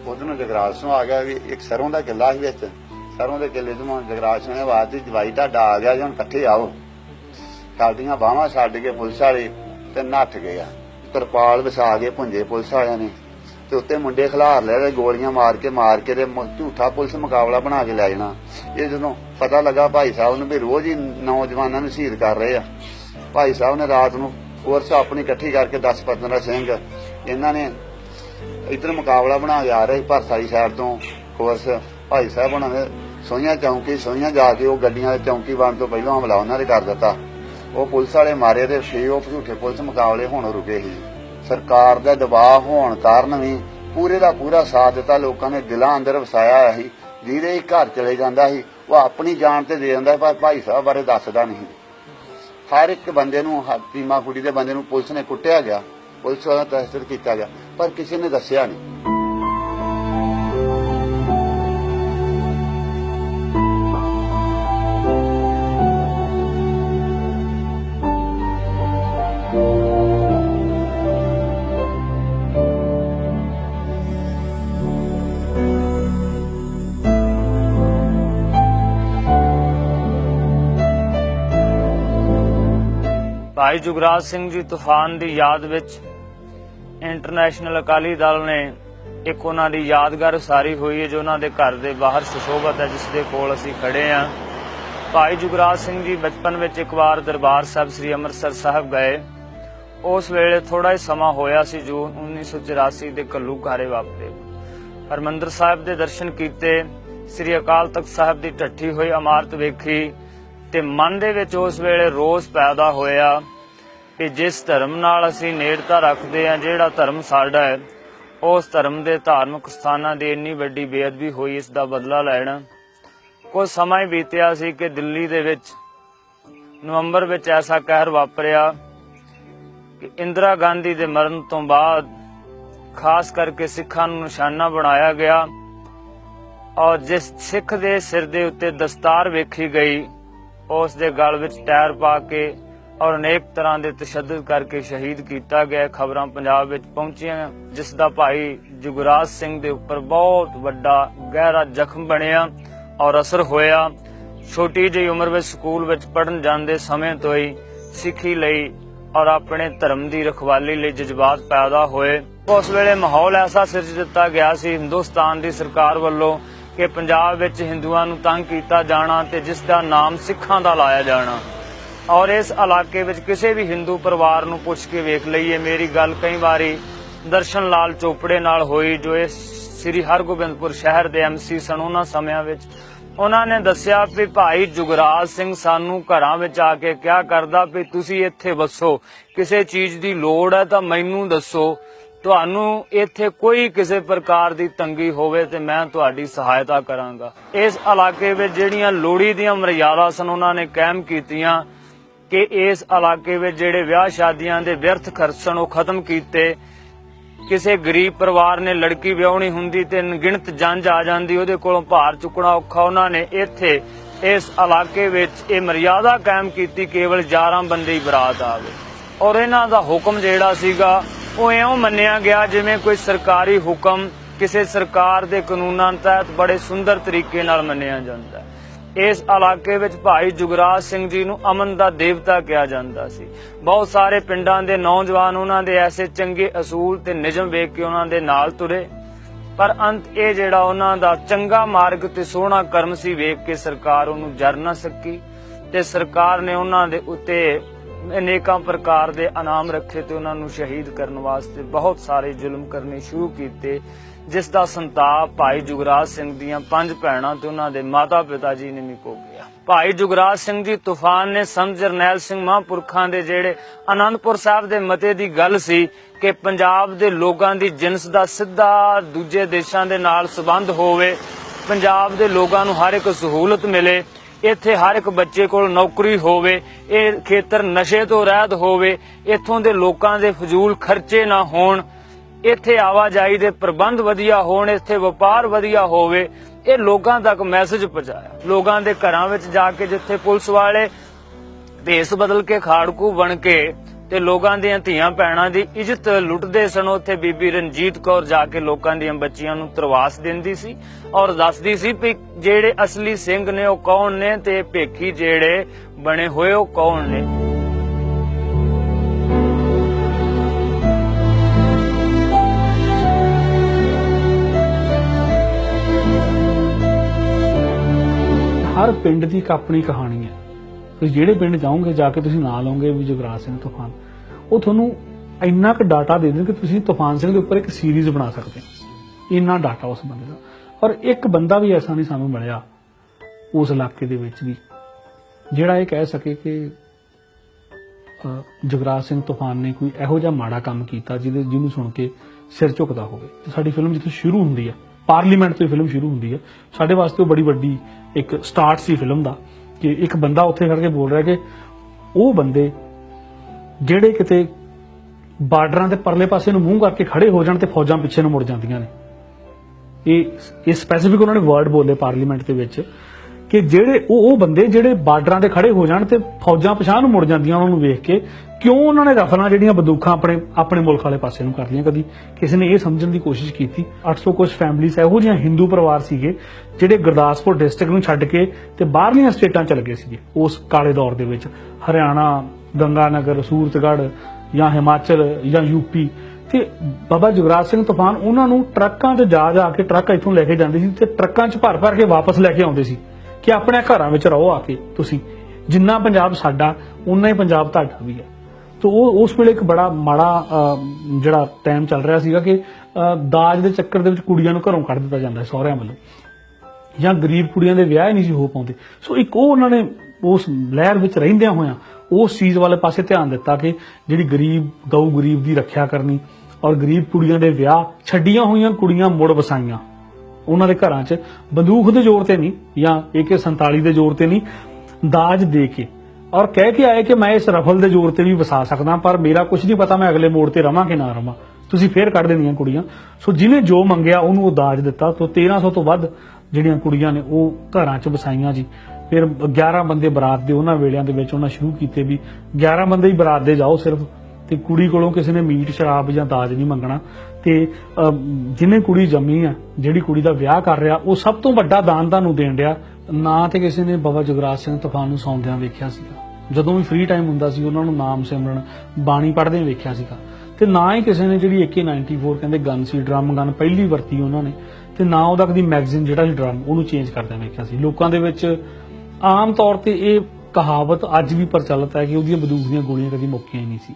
ਉਧਰ ਨੂੰ ਜਗਰਾਜ ਸਿੰਘ ਆ ਗਿਆ ਵੀ ਇੱਕ ਸਰੋਂ ਦਾ ਕਿੱਲਾ ਸੀ ਵਿੱਚ। ਸਰੋਂ ਦੇ ਕਿੱਲੇ ਤੋਂ ਜਗਰਾਜ ਸਿੰਘ ਨੇ ਆਵਾਜ਼ ਦੀ ਜਵਾਈ ਤੁਹਾਡਾ ਆ ਗਿਆ ਜੀ, ਹੁਣ ਇਕੱਠੇ ਆਓ। ਸਾਡੀਆਂ ਬਾਹਾਂ ਛੱਡ ਕੇ ਪੁਲਿਸ ਵਾਲੇ ਤੇ ਨੱਠ ਗਏ ਆ। ਤਰਪਾਲ ਵਿਛਾ ਕੇ ਭੁੰਜੇ ਪੁਲਿਸ ਵਾਲਿਆਂ ਨੇ। ਤੇ ਉੱਤੇ ਮੁੰਡੇ ਖਿਲਾਰ ਲਏ ਤੇ ਗੋਲੀਆਂ ਮਾਰ ਕੇ ਮਾਰ ਕੇ ਤੇ ਝੂਠਾ ਪੁਲਿਸ ਮੁਕਾਬਲਾ ਬਣਾ ਕੇ ਲੈ ਜਾਣਾ। ਇਹ ਜਦੋਂ ਪਤਾ ਲੱਗਾ ਭਾਈ ਸਾਹਿਬ ਨੂੰ ਵੀ ਰੋਜ਼ ਹੀ ਨੌਜਵਾਨਾਂ ਨੂੰ ਸ਼ਹੀਦ ਕਰ ਰਹੇ ਆ। ਭਾਈ ਸਾਹਿਬ ਨੇ ਰਾਤ ਨੂੰ ਫੋਰਸ ਆਪਣੀ ਇਕੱਠੀ ਕਰਕੇ 10 15 ਸਿੰਘ ਇਹਨਾਂ ਨੇ ਇਧਰ ਮੁਕਾਬਲਾ ਬਣਾ ਕੇ ਆ ਰਹੇ ਸੀ ਭਰਸਾਈ ਸਾਈਡ ਤੋਂ ਫੋਰਸ ਭਾਈ ਸਾਹਿਬ ਉਹਨਾਂ ਨੇ ਸੋਈਆਂ ਚੌਂਕੀ ਸੋਈਆਂ ਜਾ ਕੇ ਉਹ ਗੱਡੀਆਂ ਦੇ ਚੌਂਕੀ ਬਣ ਤੋਂ ਪਹਿਲਾਂ ਹਮਲਾ ਉਹਨਾਂ ਨੇ ਕਰ ਦਿੱਤਾ। ਉਹ ਪੁਲਿਸ ਵਾਲੇ ਮਾਰੇ ਤੇ ਫੇਰ ਉਹ ਝੂਠੇ ਪੁਲਿਸ ਮੁਕਾਬਲੇ ਹੁਣ ਰੁਕੇ ਸੀ। ਸਰਕਾਰ ਦਾ ਦਬਾਅ ਹੋਣ ਕਾਰਨ ਵੀ ਪੂਰੇ ਦਾ ਪੂਰਾ ਸਾਥ ਦਿੱਤਾ ਲੋਕਾਂ ਨੇ ਦਿਲਾਂ ਅੰਦਰ ਵਸਾਇਆ ਹੋਇਆ ਸੀ ਜਿਹਦੇ ਹੀ ਘਰ ਚਲੇ ਜਾਂਦਾ ਸੀ ਉਹ ਆਪਣੀ ਜਾਨ ਤੇ ਦੇ ਜਾਂਦਾ ਸੀ, ਪਰ ਭਾਈ ਸਾਹਿਬ ਬਾਰੇ ਦੱਸਦਾ ਨਹੀਂ ਹਰ ਇੱਕ ਬੰਦੇ ਨੂੰ ਹ- ਪੀਮਾ ਕੁੜੀ ਦੇ ਬੰਦੇ ਨੂੰ ਪੁਲਿਸ ਨੇ ਕੁੱਟਿਆ ਗਿਆ ਪੁਲਿਸ ਵਾਲਾ ਤਹਿਸੀਲ ਕੀਤਾ ਗਿਆ ਪਰ ਕਿਸੇ ਨੇ ਦੱਸਿਆ ਨਹੀਂ। ਭਾਈ ਜੁਗਰਾਜ ਸਿੰਘ ਜੀ ਤੂਫਾਨ ਦੀ ਯਾਦ ਵਿੱਚ ਇੰਟਰਨੈਸ਼ਨਲ ਅਕਾਲੀ ਦਲ ਨੇ ਇੱਕ ਉਹਨਾਂ ਦੀ ਯਾਦਗਾਰ ਉਸਾਰੀ ਹੋਈ ਹੈ ਜੋ ਉਹਨਾਂ ਦੇ ਘਰ ਦੇ ਬਾਹਰ ਸੁਸ਼ੋਭਤ ਹੈ, ਜਿਸ ਦੇ ਕੋਲ ਅਸੀਂ ਖੜੇ ਹਾਂ। ਭਾਈ ਜੁਗਰਾਜ ਸਿੰਘ ਜੀ ਬਚਪਨ ਵਿੱਚ ਇੱਕ ਵਾਰ ਦਰਬਾਰ ਸਾਹਿਬ ਸ੍ਰੀ ਅੰਮ੍ਰਿਤਸਰ ਸਾਹਿਬ ਗਏ। ਉਸ ਵੇਲੇ ਥੋੜਾ ਹੀ ਸਮਾਂ ਹੋਇਆ ਸੀ ਜੋ 1984 ਦੇ ਕੱਲੂ ਘਾਰੇ ਵਾਪਰੇ। ਹਰਮੰਦਰ ਸਾਹਿਬ ਦੇ ਦਰਸ਼ਨ ਕੀਤੇ, ਸ੍ਰੀ ਅਕਾਲ ਤਖਤ ਸਾਹਿਬ ਦੀ ਟੱਠੀ ਹੋਈ ਇਮਾਰਤ ਵੇਖੀ ਤੇ ਮਨ ਦੇ ਵਿੱਚ ਉਸ ਵੇਲੇ ਰੋਸ ਪੈਦਾ ਹੋਇਆ। ਕਿ ਜਿਸ ਧਰਮ ਨਾਲ ਅਸੀਂ ਨੇੜਤਾ ਰੱਖਦੇ ਹਾਂ, ਜਿਹੜਾ ਧਰਮ ਸਾਡਾ ਹੈ, ਉਸ ਧਰਮ ਦੇ ਧਾਰਮਿਕ ਸਥਾਨਾਂ ਦੀ ਇੰਨੀ ਵੱਡੀ ਬੇਅਦਬੀ ਹੋਈ, ਇਸ ਦਾ ਬਦਲਾ ਲੈਣਾ। ਕੁਝ ਸਮਾਂ ਹੀ ਬੀਤਿਆ ਸੀ ਕਿ ਦਿੱਲੀ ਦੇ ਵਿੱਚ ਨਵੰਬਰ ਵਿੱਚ ਐਸਾ ਕਹਿਰ ਵਾਪਰਿਆ ਕਿ ਇੰਦਰਾ ਗਾਂਧੀ ਦੇ ਮਰਨ ਤੋਂ ਬਾਅਦ ਖਾਸ ਕਰਕੇ ਸਿੱਖਾਂ ਨੂੰ ਨਿਸ਼ਾਨਾ ਬਣਾਇਆ ਗਿਆ ਔਰ ਜਿਸ ਸਿੱਖ ਦੇ ਸਿਰ ਦੇ ਉੱਤੇ ਦਸਤਾਰ ਵੇਖੀ ਗਈ, ਉਸ ਦੇ ਗਲ ਵਿੱਚ ਟਾਇਰ ਪਾ ਕੇ ਔਰ ਅਨੇਕ ਤਰ੍ਹਾਂ ਦੇ ਤਸ਼ੱਦਦ ਕਰਕੇ ਸ਼ਹੀਦ ਕੀਤਾ ਗਿਆ ਖਬਰਾਂ ਪੰਜਾਬ ਵਿੱਚ ਪਹੁੰਚੀਆਂ ਜਿਸ ਦਾ ਭਾਈ ਜੁਗਰਾਜ ਸਿੰਘ ਦੇ ਉੱਪਰ ਬਹੁਤ ਵੱਡਾ ਗਹਿਰਾ ਜ਼ਖਮ ਬਣਿਆ ਔਰ ਅਸਰ ਹੋਇਆ। ਛੋਟੀ ਜਿਹੀ ਉਮਰ ਵਿੱਚ ਸਕੂਲ ਵਿੱਚ ਪੜਨ ਜਾਂਦੇ ਸਮੇਂ ਤੋਂ ਹੀ ਸਿੱਖੀ ਲਈ ਔਰ ਆਪਣੇ ਧਰਮ ਦੀ ਰਖਵਾਲੀ ਲਈ ਜਜ਼ਬਾਤ ਪੈਦਾ ਹੋਏ। ਉਸ ਵੇਲੇ ਮਾਹੌਲ ਐਸਾ ਸਿਰਜ ਦਿੱਤਾ ਗਿਆ ਸੀ, ਹਿੰਦੁਸਤਾਨ ਦੀ ਸਰਕਾਰ ਵੱਲੋਂ ਕਿ ਪੰਜਾਬ ਵਿੱਚ ਹਿੰਦੂਆਂ ਨੂੰ ਤੰਗ ਕੀਤਾ ਜਾਣਾ ਤੇ ਜਿਸ ਦਾ ਨਾਮ ਸਿੱਖਾਂ ਦਾ ਲਾਇਆ ਜਾਣਾ। ਔਰ ਇਸ ਇਲਾਕੇ ਵਿੱਚ ਕਿਸੇ ਵੀ ਹਿੰਦੂ ਪਰਿਵਾਰ ਨੂੰ ਪੁੱਛ ਕੇ ਵੇਖ ਲਈਏ, ਮੇਰੀ ਗੱਲ ਕਈ ਵਾਰੀ ਦਰਸ਼ਨ ਲਾਲ ਚੋਪੜੇ ਨਾਲ ਹੋਈ, ਜੋ ਇਸ ਸ੍ਰੀ ਹਰਗੋਬਿੰਦਪੁਰ ਸ਼ਹਿਰ ਦੇ ਐਮਸੀ ਸਨ, ਉਹਨਾਂ ਸਮਿਆਂ ਵਿੱਚ ਉਹਨਾਂ ਨੇ ਦੱਸਿਆ ਵੀ ਭਾਈ ਜੁਗਰਾਜ ਸਿੰਘ ਸਾਨੂੰ ਘਰਾਂ ਵਿੱਚ ਆ ਕੇ ਕਿਹਾ ਕਰਦਾ ਵੀ ਤੁਸੀਂ ਇੱਥੇ ਵਸੋ, ਕਿਸੇ ਚੀਜ਼ ਦੀ ਲੋੜ ਹੈ ਤਾਂ ਮੈਨੂੰ ਦੱਸੋ, ਤੁਹਾਨੂੰ ਇੱਥੇ ਕੋਈ ਕਿਸੇ ਪ੍ਰਕਾਰ ਦੀ ਤੰਗੀ ਹੋਵੇ ਤੇ ਮੈਂ ਤੁਹਾਡੀ ਸਹਾਇਤਾ ਕਰਾਂਗਾ। ਇਸ ਇਲਾਕੇ ਵਿੱਚ ਜਿਹੜੀਆਂ ਲੋੜੀ ਦੀਆਂ ਮਰਿਆਦਾ ਸਨ, ਉਹਨਾਂ ਨੇ ਕਾਇਮ ਕੀਤੀਆਂ ਕਿ ਇਸ ਇਲਾਕੇ ਵਿੱਚ ਜਿਹੜੇ ਵਿਆਹ ਸ਼ਾਦੀਆਂ ਦੇ ਵਿਅਰਥ ਖਰਚ ਉਹ ਖਤਮ ਕੀਤੇ। ਕਿਸੇ ਗਰੀਬ ਪਰਿਵਾਰ ਨੇ ਲੜਕੀ ਵਿਆਹਣੀ ਹੁੰਦੀ ਤੇ ਗਿਣਤ ਜੰਜ ਆ ਜਾਂਦੀ, ਉਹਦੇ ਕੋਲੋਂ ਭਾਰ ਚੁੱਕਣਾ ਔਖਾ। ਉਹਨਾਂ ਨੇ ਇੱਥੇ ਇਸ ਇਲਾਕੇ ਵਿੱਚ ਇਹ ਮਰਿਆਦਾ ਕਾਇਮ ਕੀਤੀ, ਕੇਵਲ 11 ਬੰਦੇ ਹੀ ਬਰਾਤ ਆਵੇ ਔਰ ਇਹਨਾਂ ਦਾ ਹੁਕਮ ਜਿਹੜਾ ਸੀਗਾ, ਉਹ ਇਉਂ ਮੰਨਿਆ ਗਿਆ ਜਿਵੇਂ ਕੋਈ ਸਰਕਾਰੀ ਹੁਕਮ ਕਿਸੇ ਸਰਕਾਰ ਦੇ ਕਾਨੂੰਨਾਂ ਤਹਿਤ ਬੜੇ ਸੁੰਦਰ ਤਰੀਕੇ ਨਾਲ ਮੰਨਿਆ ਜਾਂਦਾ ਹੈ। ਇਸ ਇਲਾਕੇ ਵਿੱਚ ਭਾਈ ਜੁਗਰਾਜ ਸਿੰਘ ਜੀ ਨੂੰ ਅਮਨ ਦਾ ਦੇਵਤਾ ਕਿਹਾ ਜਾਂਦਾ ਸੀ। ਬਹੁਤ ਸਾਰੇ ਪਿੰਡਾਂ ਦੇ ਨੌਜਵਾਨ ਉਹਨਾਂ ਦੇ ਐਸੇ ਚੰਗੇ ਅਸੂਲ ਤੇ ਨਿਯਮ ਵੇਖ ਕੇ ਉਹਨਾਂ ਦੇ ਨਾਲ ਤੁਰੇ। ਪਰ ਅੰਤ ਇਹ ਜਿਹੜਾ ਉਹਨਾਂ ਦਾ ਚੰਗਾ ਮਾਰਗ ਤੇ ਸੋਹਣਾ ਕਰਮ ਸੀ ਵੇਖ ਕੇ ਸਰਕਾਰ ਉਹਨੂੰ ਜਰ ਨਾ ਸਕੀ ਤੇ ਸਰਕਾਰ ਨੇ ਉਹਨਾਂ ਦੇ ਉੱਤੇ ਅਨੇਕਾਂ ਪ੍ਰਕਾਰ ਦੇ ਇਨਾਮ ਰੱਖੇ ਤੇ ਉਹਨਾਂ ਨੂੰ ਸ਼ਹੀਦ ਕਰਨ ਵਾਸਤੇ ਬਹੁਤ ਸਾਰੇ ਜ਼ੁਲਮ ਕਰਨੇ ਸ਼ੁਰੂ ਕੀਤੇ ਜਿਸ ਦਾ ਸੰਤਾਪ ਭਾਈ ਜੁਗਰਾਜ ਸਿੰਘ ਦੀਆਂ ਪੰਜ ਭੈਣਾਂ ਤੇ ਉਹਨਾਂ ਦੇ ਮਾਤਾ ਪਿਤਾ ਜੀ ਨੇ ਵੀ ਭੋਗਿਆ ਭਾਈ ਜੁਗਰਾਜ ਸਿੰਘ ਜੀ ਤੂਫਾਨ ਨੇ ਸੰਤ ਜਰਨੈਲ ਸਿੰਘ ਮਹਾਂਪੁਰਖਾਂ ਦੇ ਜਿਹੜੇ ਆਨੰਦਪੁਰ ਸਾਹਿਬ ਦੇ ਮਤੇ ਦੀ ਗੱਲ ਸੀ ਕਿ ਪੰਜਾਬ ਦੇ ਲੋਕਾਂ ਦੀ ਜਿਨਸ ਦਾ ਸਿੱਧਾ ਦੂਜੇ ਦੇਸ਼ਾਂ ਦੇ ਨਾਲ ਸੰਬੰਧ ਹੋਵੇ, ਪੰਜਾਬ ਦੇ ਲੋਕਾਂ ਨੂੰ ਹਰ ਇੱਕ ਸਹੂਲਤ ਮਿਲੇ, ਇੱਥੇ ਹਰ ਇੱਕ ਬੱਚੇ ਕੋਲ ਨੌਕਰੀ ਹੋਵੇ, ਇਹ ਖੇਤਰ ਨਸ਼ੇ ਤੋਂ ਰਹਿਤ ਹੋਵੇ, ਇੱਥੋਂ ਦੇ ਲੋਕਾਂ ਦੇ ਫਜ਼ੂਲ ਖਰਚੇ ਨਾ ਹੋਣ ਇੱਥੇ ਆਵਾਜਾਈ ਦੇ ਪ੍ਰਬੰਧ ਵਧੀਆ ਹੋਣ, ਇੱਥੇ ਵਪਾਰ ਵਧੀਆ ਹੋਵੇ, ਇਹ ਲੋਕਾਂ ਤੱਕ ਮੈਸੇਜ ਪਹੁੰਚਾਇਆ। ਲੋਕਾਂ ਦੇ ਘਰਾਂ ਵਿੱਚ ਜਾ ਕੇ ਜਿੱਥੇ ਪੁਲਿਸ ਵਾਲੇ ਭੇਸ ਬਦਲ ਕੇ, ਖਾੜਕੂ ਬਣ ਕੇ ਤੇ ਲੋਕਾਂ ਦੀਆਂ ਧੀਆਂ ਭੈਣਾਂ ਦੀ ਇੱਜ਼ਤ ਲੁੱਟਦੇ ਸਨ, ਉੱਥੇ ਬੀਬੀ ਰਣਜੀਤ ਕੌਰ ਜਾ ਕੇ ਲੋਕਾਂ ਦੀਆਂ ਬੱਚੀਆਂ ਨੂੰ ਤਰਵਾਸ ਦਿੰਦੀ ਸੀ ਔਰ ਦੱਸਦੀ ਸੀ ਵੀ ਜਿਹੜੇ ਅਸਲੀ ਸਿੰਘ ਨੇ ਉਹ ਕੌਣ ਨੇ ਤੇ ਭੇਖੀ ਜਿਹੜੇ ਬਣੇ ਹੋਏ ਉਹ ਕੌਣ ਨੇ। ਹਰ ਪਿੰਡ ਦੀ ਇੱਕ ਆਪਣੀ ਕਹਾਣੀ ਹੈ। ਤੁਸੀਂ ਜਿਹੜੇ ਪਿੰਡ ਜਾਓਗੇ ਜਾ ਕੇ ਤੁਸੀਂ ਨਾਂ ਲਓਗੇ ਵੀ ਜਗਰਾਜ ਸਿੰਘ ਤੂਫਾਨ। ਉਹ ਤੁਹਾਨੂੰ ਇੰਨਾ ਕੁ ਡਾਟਾ ਦੇ ਦੇਣ ਕਿ ਤੁਸੀਂ ਤੂਫਾਨ ਸਿੰਘ ਦੇ ਉੱਪਰ ਇੱਕ ਸੀਰੀਜ਼ ਬਣਾ ਸਕਦੇ ਹੋ। ਇੰਨਾ ਡਾਟਾ ਉਸ ਬੰਦੇ ਦਾ। ਔਰ ਇੱਕ ਬੰਦਾ ਵੀ ਐਸਾ ਨਹੀਂ ਸਾਨੂੰ ਮਿਲਿਆ ਉਸ ਇਲਾਕੇ ਦੇ ਵਿੱਚ ਵੀ ਜਿਹੜਾ ਇਹ ਕਹਿ ਸਕੇ ਕਿ ਅਹ, ਜਗਰਾਜ ਸਿੰਘ ਤੂਫਾਨ ਨੇ ਕੋਈ ਇਹੋ ਜਿਹਾ ਮਾੜਾ ਕੰਮ ਕੀਤਾ ਜਿਹਦੇ ਜਿਹਨੂੰ ਸੁਣ ਕੇ ਸਿਰ ਝੁਕਦਾ ਹੋਵੇ। ਸਾਡੀ ਫਿਲਮ ਜਿੱਥੋਂ ਸ਼ੁਰੂ ਹੁੰਦੀ ਹੈ ਪਾਰਲੀਮੈਂਟ ਤੋਂ ਫਿਲਮ ਸ਼ੁਰੂ ਹੁੰਦੀ ਹੈ। ਸਾਡੇ ਵਾਸਤੇ ਉਹ ਬੜੀ ਵੱਡੀ ਇੱਕ ਸਟਾਰਟ ਸੀ ਫਿਲਮ ਦਾ ਕਿ ਇੱਕ ਬੰਦਾ ਉੱਥੇ ਖੜ ਕੇ ਬੋਲ ਰਿਹਾ ਕਿ ਉਹ ਬੰਦੇ ਜਿਹੜੇ ਕਿਤੇ ਬਾਰਡਰਾਂ ਦੇ ਪਰਲੇ ਪਾਸੇ ਨੂੰ ਮੂੰਹ ਕਰਕੇ ਖੜੇ ਹੋ ਜਾਣ ਤੇ ਫੌਜਾਂ ਪਿੱਛੇ ਨੂੰ ਮੁੜ ਜਾਂਦੀਆਂ ਨੇ। ਇਹ ਇਹ ਸਪੈਸੀਫਿਕ ਉਹਨਾਂ ਨੇ ਵਰਡ ਬੋਲੇ ਪਾਰਲੀਮੈਂਟ ਦੇ ਵਿੱਚ। ਕਿ ਜਿਹੜੇ ਉਹ ਉਹ ਬੰਦੇ ਜਿਹੜੇ ਬਾਰਡਰਾਂ ਤੇ ਖੜੇ ਹੋ ਜਾਣ ਤੇ ਫੌਜਾਂ ਪਛਾਣ ਨੂੰ ਮੁੜ ਜਾਂਦੀਆਂ ਉਹਨਾਂ ਨੂੰ ਵੇਖ ਕੇ, ਕਿਉਂ ਉਹਨਾਂ ਨੇ ਰਫਲਾਂ ਜਿਹੜੀਆਂ ਬੰਦੂਕਾਂ ਆਪਣੇ ਆਪਣੇ ਮੁਲਕ ਵਾਲੇ ਪਾਸੇ ਨੂੰ ਕਰ ਲਈਆਂ ਕਦੀ ਕਿਸੇ ਨੇ ਇਹ ਸਮਝਣ ਦੀ ਕੋਸ਼ਿਸ਼ ਕੀਤੀ? 800 ਕੁਝ ਫੈਮਿਲੀਜ਼ ਇਹੋ ਜਿਹੀਆਂ ਹਿੰਦੂ ਪਰਿਵਾਰ ਸੀਗੇ ਜਿਹੜੇ ਗੁਰਦਾਸਪੁਰ ਡਿਸਟ੍ਰਿਕਟ ਨੂੰ ਛੱਡ ਕੇ ਤੇ ਬਾਹਰਲੀਆਂ ਸਟੇਟਾਂ ਚਲੇ ਗਏ ਸੀਗੇ, ਉਸ ਕਾਲੇ ਦੌਰ ਦੇ ਵਿੱਚ। ਹਰਿਆਣਾ, ਗੰਗਾਨਗਰ, ਸੂਰਤਗੜ੍ਹ ਜਾਂ ਹਿਮਾਚਲ ਜਾਂ ਯੂਪੀ ਤੇ ਬਾਬਾ ਜੁਗਰਾਜ ਸਿੰਘ ਤੂਫਾਨ ਉਹਨਾਂ ਨੂੰ ਟਰੱਕਾਂ 'ਚ ਜਾ ਜਾ ਕੇ ਟਰੱਕ ਇੱਥੋਂ ਲੈ ਕੇ ਜਾਂਦੇ ਸੀ ਤੇ ਟਰੱਕਾਂ 'ਚ ਭਰ ਭਰ ਕੇ ਵਾਪਸ ਲੈ ਕੇ ਆਉਂਦੇ ਸੀ। ਕਿ ਆਪਣੇ ਘਰਾਂ ਵਿੱਚ ਰਹੋ ਆ ਕੇ ਤੁਸੀਂ। ਜਿੰਨਾ ਪੰਜਾਬ ਸਾਡਾ ਉਨਾ ਹੀ ਪੰਜਾਬ ਤੁਹਾਡਾ ਵੀ ਹੈ। ਤੋ ਉਹ, ਉਸ ਵੇਲੇ ਇੱਕ ਬੜਾ ਮਾੜਾ ਜਿਹੜਾ ਟਾਈਮ ਚੱਲ ਰਿਹਾ ਸੀਗਾ ਕਿ ਦਾਜ ਦੇ ਚੱਕਰ ਦੇ ਵਿੱਚ ਕੁੜੀਆਂ ਨੂੰ ਘਰੋਂ ਕੱਢ ਦਿੱਤਾ ਜਾਂਦਾ ਸਹੁਰਿਆਂ ਵੱਲੋਂ। ਜਾਂ ਗਰੀਬ ਕੁੜੀਆਂ ਦੇ ਵਿਆਹ ਹੀ ਨਹੀਂ ਸੀ ਹੋ ਪਾਉਂਦੇ। ਸੋ ਇੱਕ ਉਹ ਉਹਨਾਂ ਨੇ ਉਸ ਲਹਿਰ ਵਿੱਚ ਰਹਿੰਦਿਆਂ ਹੋਇਆਂ ਉਸ ਚੀਜ਼ ਵਾਲੇ ਪਾਸੇ ਧਿਆਨ ਦਿੱਤਾ ਕਿ ਜਿਹੜੀ ਗਰੀਬ, ਗਊ ਗਰੀਬ ਦੀ ਰੱਖਿਆ ਕਰਨੀ ਔਰ ਗਰੀਬ ਕੁੜੀਆਂ ਦੇ ਵਿਆਹ, ਛੱਡੀਆਂ ਹੋਈਆਂ ਕੁੜੀਆਂ ਮੁੜ ਵਸਾਈਆਂ। ਉਹਨਾਂ ਦੇ ਘਰਾਂ 'ਚ ਬੰਦੂਕ ਦੇ ਜ਼ੋਰ ਤੇ ਨਹੀਂ ਜਾਂ AK47 ਦੇ ਜ਼ੋਰ ਤੇ ਨਹੀਂ, ਦਾਜ ਦੇ ਕੇ। ਔਰ ਕਹਿ ਕੇ ਆਏ ਕਿ ਮੈਂ ਇਸ ਰਫਲ ਦੇ ਜ਼ੋਰ ਤੇ ਵੀ ਵਸਾ ਸਕਦਾ, ਪਰ ਮੇਰਾ ਕੁਝ ਨਹੀਂ ਪਤਾ, ਮੈਂ ਅਗਲੇ ਮੋੜ ਤੇ ਰਵਾਂ ਕਿ ਨਾ ਰਵਾਂ। ਤੁਸੀਂ ਫੇਰ ਕੱਢ ਦੇਣੀਆਂ ਕੁੜੀਆਂ। ਸੋ ਜਿਹਨੇ ਜੋ ਮੰਗਿਆ, ਉਹਨੂੰ ਉਹ ਦਾਜ ਦਿੱਤਾ। ਤੋਂ 1300 ਤੋਂ ਵੱਧ ਜਿਹੜੀਆਂ ਕੁੜੀਆਂ ਨੇ, ਉਹ ਘਰਾਂ 'ਚ ਵਸਾਈਆਂ ਜੀ। ਫਿਰ 11 ਬੰਦੇ ਬਰਾਤ ਦੇ ਉਹਨਾਂ ਵੇਲਿਆਂ ਦੇ ਵਿੱਚ ਉਹਨਾਂ ਸ਼ੁਰੂ ਕੀਤੇ ਵੀ 11 ਬੰਦੇ ਹੀ ਬਰਾਤ ਦੇ ਜਾਓ ਸਿਰਫ। ਤੇ ਕੁੜੀ ਕੋਲੋਂ ਕਿਸੇ ਨੇ ਮੀਟ, ਸ਼ਰਾਬ ਜਾਂ ਦਾਜ ਨਹੀਂ ਮੰਗਣਾ। ਤੇ ਅਮ, ਜਿਹਨੇ ਕੁੜੀ ਜੰਮੀ ਆ ਜਿਹੜੀ ਕੁੜੀ ਦਾ ਵਿਆਹ ਕਰ ਰਿਹਾ ਉਹ ਸਭ ਤੋਂ ਵੱਡਾ ਦਾਨ ਤੁਹਾਨੂੰ ਦੇਣ ਰਿਹਾ ਨਾ ਤੇ ਕਿਸੇ ਨੇ ਬਾਬਾ ਜੁਗਰਾਜ ਸਿੰਘ ਤੂਫਾਨ ਨੂੰ ਸੌਂਦਿਆਂ ਵੇਖਿਆ ਸੀਗਾ। ਜਦੋਂ ਵੀ ਫ੍ਰੀ ਟਾਈਮ ਹੁੰਦਾ ਸੀ ਉਹਨਾਂ ਨੂੰ ਨਾਮ ਸਿਮਰਨ ਬਾਣੀ ਪੜ੍ਹਦੇ ਵੇਖਿਆ ਸੀਗਾ। ਤੇ ਨਾ ਹੀ ਕਿਸੇ ਨੇ ਜਿਹੜੀ AK94 ਕਹਿੰਦੇ ਗਨ ਸੀ ਡਰਮ ਗਨ ਪਹਿਲੀ ਵਰਤੀ ਉਹਨਾਂ ਨੇ ਤੇ ਨਾ ਉਹਦਾ ਕਦੀ ਮੈਗਜ਼ੀਨ ਜਿਹੜਾ ਸੀ ਡਰਮ ਉਹਨੂੰ ਚੇਂਜ ਕਰਦਿਆਂ ਵੇਖਿਆ ਸੀ। ਲੋਕਾਂ ਦੇ ਵਿੱਚ ਆਮ ਤੌਰ ਤੇ ਇਹ ਕਹਾਵਤ ਅੱਜ ਵੀ ਪ੍ਰਚਲਿਤ ਹੈ ਕਿ ਉਹਦੀਆਂ ਬੰਦੂਕ ਦੀਆਂ ਗੋਲੀਆਂ ਕਦੀ ਮੁੱਕੀਆਂ ਹੀ ਨਹੀਂ ਸੀ।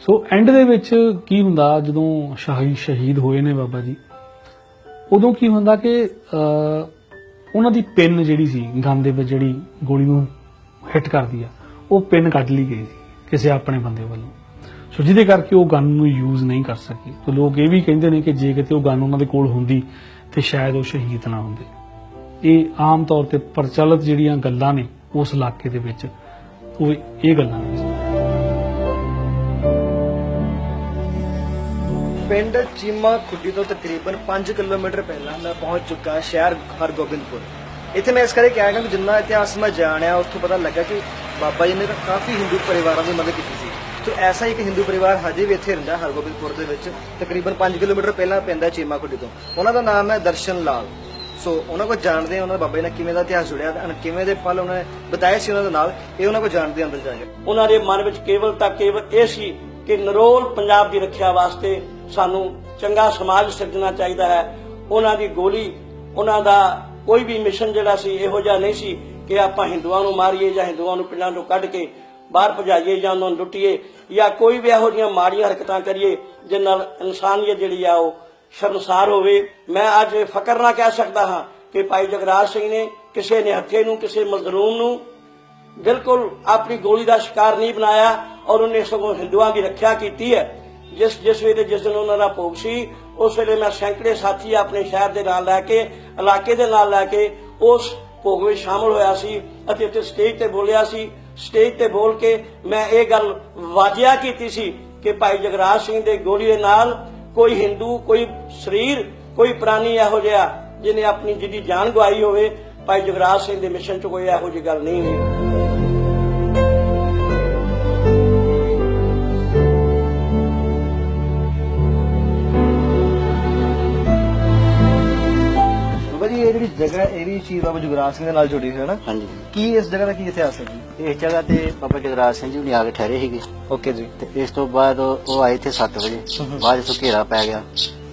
ਸੋ ਐਂਡ ਦੇ ਵਿੱਚ ਕੀ ਹੁੰਦਾ, ਜਦੋਂ ਸ਼ਾਹੀ ਸ਼ਹੀਦ ਹੋਏ ਨੇ ਬਾਬਾ ਜੀ, ਉਦੋਂ ਕੀ ਹੁੰਦਾ ਕਿ ਉਹਨਾਂ ਦੀ ਪਿੰਨ ਜਿਹੜੀ ਸੀ ਗਨ ਦੇ ਵਿੱਚ ਜਿਹੜੀ ਗੋਲੀ ਨੂੰ ਹਿੱਟ ਕਰਦੀ ਆ, ਉਹ ਪਿੰਨ ਕੱਢ ਲਈ ਗਈ ਸੀ ਕਿਸੇ ਆਪਣੇ ਬੰਦੇ ਵੱਲੋਂ। ਸੋ ਜਿਹਦੇ ਕਰਕੇ ਉਹ ਗਨ ਨੂੰ ਯੂਜ਼ ਨਹੀਂ ਕਰ ਸਕੀ। ਤੇ ਲੋਕ ਇਹ ਵੀ ਕਹਿੰਦੇ ਨੇ ਕਿ ਜੇ ਕਿਤੇ ਉਹ ਗਨ ਉਹਨਾਂ ਦੇ ਕੋਲ ਹੁੰਦੀ, ਤੇ ਸ਼ਾਇਦ ਉਹ ਸ਼ਹੀਦ ਨਾ ਹੁੰਦੇ। ਇਹ ਆਮ ਤੌਰ ਤੇ ਪ੍ਰਚਲਿਤ ਜਿਹੜੀਆਂ ਗੱਲਾਂ ਨੇ ਉਸ ਇਲਾਕੇ ਦੇ ਵਿੱਚ, ਉਹ ਇਹ ਗੱਲਾਂ ਨੇ। ਪਿੰਡ ਚੀਮਾ ਖੁੱਡੀ ਤੋਂ ਤਕਰੀਬਨ 5 ਕਿਲੋਮੀਟਰ ਪਹਿਲਾਂ ਮੈਂ ਪਹੁੰਚ ਚੁੱਕਾ ਸ਼ਹਿਰ ਹਰਗੋਬਿੰਦਪੁਰ। ਇੱਥੇ ਮੈਂ ਇਸ ਕਰਕੇ ਕਿਹਾ ਕਿ ਜਿੰਨਾ ਇਤਿਹਾਸ ਮੈਂ ਜਾਣਿਆ ਉੱਥੋਂ ਪਤਾ ਲੱਗਾ ਕਿ ਬਾਬਾ ਜੀ ਨੇ ਤਾਂ ਕਾਫੀ ਹਿੰਦੂ ਪਰਿਵਾਰਾਂ ਦੀ ਮਦਦ ਕੀਤੀ ਸੀ। ਤੇ ਐਸਾ ਹੀ ਇੱਕ ਹਿੰਦੂ ਪਰਿਵਾਰ ਹਜੇ ਵੀ ਇੱਥੇ ਰਹਿੰਦਾ ਹਰਗੋਬਿੰਦਪੁਰ ਦੇ ਵਿੱਚ, ਤਕਰੀਬਨ 5 ਕਿਲੋਮੀਟਰ ਪਹਿਲਾਂ ਪੈਂਦਾ ਚੀਮਾ ਖੁੱਡੀ ਤੋਂ। ਉਹਨਾਂ ਦਾ ਨਾਮ ਹੈ ਦਰਸ਼ਨ ਲਾਲ। ਸੋ ਉਹਨਾਂ ਕੋਲ ਜਾਣਦੇ ਹਾਂ ਉਹਨਾਂ ਦਾ ਬਾਬਾ ਜੀ ਨਾਲ ਕਿਵੇਂ ਦਾ ਇਤਿਹਾਸ ਜੁੜਿਆ ਤੇ ਕਿਵੇਂ ਦੇ ਪਲ ਉਹਨਾਂ ਨੇ ਬਤਾਏ ਸੀ ਉਹਨਾਂ ਦੇ ਨਾਲ, ਇਹ ਉਹਨਾਂ ਕੋਲ ਜਾਣਦੇ ਅੰਦਰ ਜਾ ਕੇ। ਉਹਨਾਂ ਦੇ ਮਨ ਵਿੱਚ ਕੇਵਲ ਤਾਂ ਕੇਵਲ ਇਹ ਸੀ ਕਿ ਨਰੋਲ ਪੰਜਾਬ ਦੀ ਰੱਖਿਆ ਵਾਸਤੇ ਸਾਨੂੰ ਚੰਗਾ ਸਮਾਜ ਸਿਰਜਣਾ ਚਾਹੀਦਾ ਹੈ। ਉਹਨਾਂ ਦੀ ਗੋਲੀ, ਉਹਨਾਂ ਦਾ ਕੋਈ ਵੀ ਮਿਸ਼ਨ ਜਿਹੜਾ ਸੀ, ਇਹੋ ਜਿਹਾ ਨਹੀਂ ਸੀ ਕਿ ਆਪਾਂ ਹਿੰਦੂਆਂ ਨੂੰ ਮਾਰੀਏ ਜਾਂ ਹਿੰਦੂਆਂ ਨੂੰ ਪਿੰਡਾਂ ਤੋਂ ਕੱਢ ਕੇ ਬਾਹਰ ਭਜਾਈਏ ਜਾਂ ਉਹਨਾਂ ਨੂੰ ਲੁੱਟੀਏ ਜਾਂ ਕੋਈ ਵੀ ਇਹੋ ਜਿਹੀਆਂ ਮਾੜੀਆਂ ਹਰਕਤਾਂ ਕਰੀਏ ਜਿਸ ਨਾਲ ਇਨਸਾਨੀਅਤ ਜਿਹੜੀ ਆ ਉਹ ਸ਼ਰਮਸਾਰ ਹੋਵੇ। ਮੈਂ ਅੱਜ ਫਕਰ ਨਾਲ ਕਹਿ ਸਕਦਾ ਹਾਂ ਕਿ ਭਾਈ ਜਗਰਾਜ ਸਿੰਘ ਨੇ ਕਿਸੇ ਨੇ ਹੱਥੇ ਨੂੰ, ਕਿਸੇ ਮਜ਼ਲੂਮ ਨੂੰ ਬਿਲਕੁਲ ਆਪਣੀ ਗੋਲੀ ਦਾ ਸ਼ਿਕਾਰ ਨਹੀਂ ਬਣਾਇਆ ਔਰ ਉਹਨੇ ਸਗੋਂ ਹਿੰਦੂਆਂ ਦੀ ਰੱਖਿਆ ਕੀਤੀ ਹੈ। ਜਿਸ ਜਿਸ ਵੇਲੇ ਜਿਸ ਦਿਨ ਉਹਨਾਂ ਦਾ ਭੋਗ ਸੀ, ਉਸ ਵੇਲੇ ਮੈਂ ਸੈਂਕੜੇ ਸਾਥੀ ਆਪਣੇ ਸ਼ਹਿਰ ਦੇ ਨਾਲ ਲੈ ਕੇ, ਇਲਾਕੇ ਦੇ ਨਾਲ ਲੈ ਕੇ ਉਸ ਭੋਗ ਵਿੱਚ ਸ਼ਾਮਲ ਹੋਇਆ ਸੀ ਅਤੇ ਉੱਥੇ ਸਟੇਜ ਤੇ ਬੋਲਿਆ ਸੀ। ਸਟੇਜ ਤੇ ਬੋਲ ਕੇ ਮੈਂ ਇਹ ਗੱਲ ਵਾਜਿਆ ਕੀਤੀ ਸੀ ਕਿ ਭਾਈ ਜਗਰਾਜ ਸਿੰਘ ਦੇ ਗੋਲੀ ਦੇ ਨਾਲ ਕੋਈ ਹਿੰਦੂ, ਕੋਈ ਸਰੀਰ, ਕੋਈ ਪ੍ਰਾਣੀ ਇਹੋ ਜਿਹਾ ਜਿਹਨੇ ਆਪਣੀ ਜਿਹਦੀ ਜਾਨ ਗਵਾਈ ਹੋਵੇ, ਭਾਈ ਜਗਰਾਜ ਸਿੰਘ ਦੇ ਮਿਸ਼ਨ 'ਚ ਕੋਈ ਇਹੋ ਜਿਹੀ ਗੱਲ ਨਹੀਂ ਹੋਈ। ਜਗ੍ਹਾ ਇਹ ਵੀ ਸ਼ਹੀਦ ਬਾਬਾ ਜੁਗਰਾਜ ਸਿੰਘ ਦੇ ਨਾਲ ਜੁੜੀ ਹੋਈ ਹੈ ਨਾ? ਹਾਂਜੀ। ਕੀ ਇਸ ਜਗ੍ਹਾ ਦਾ ਕੀ ਇਤਿਹਾਸ ਹੈ ਜੀ? ਇਸ ਜਗ੍ਹਾ ਤੇ ਬਾਬਾ ਜਗਰਾਜ ਸਿੰਘ ਜੀ ਨੇ ਆ ਕੇ ਠਹਿਰੇ ਸੀਗੇ। ਓਕੇ ਜੀ। ਤੇ ਇਸ ਤੋਂ ਬਾਅਦ ਉਹ ਆਏ ਇੱਥੇ 7 ਵਜੇ। ਬਾਅਦ ਤੋਂ ਘੇਰਾ ਪੈ ਗਿਆ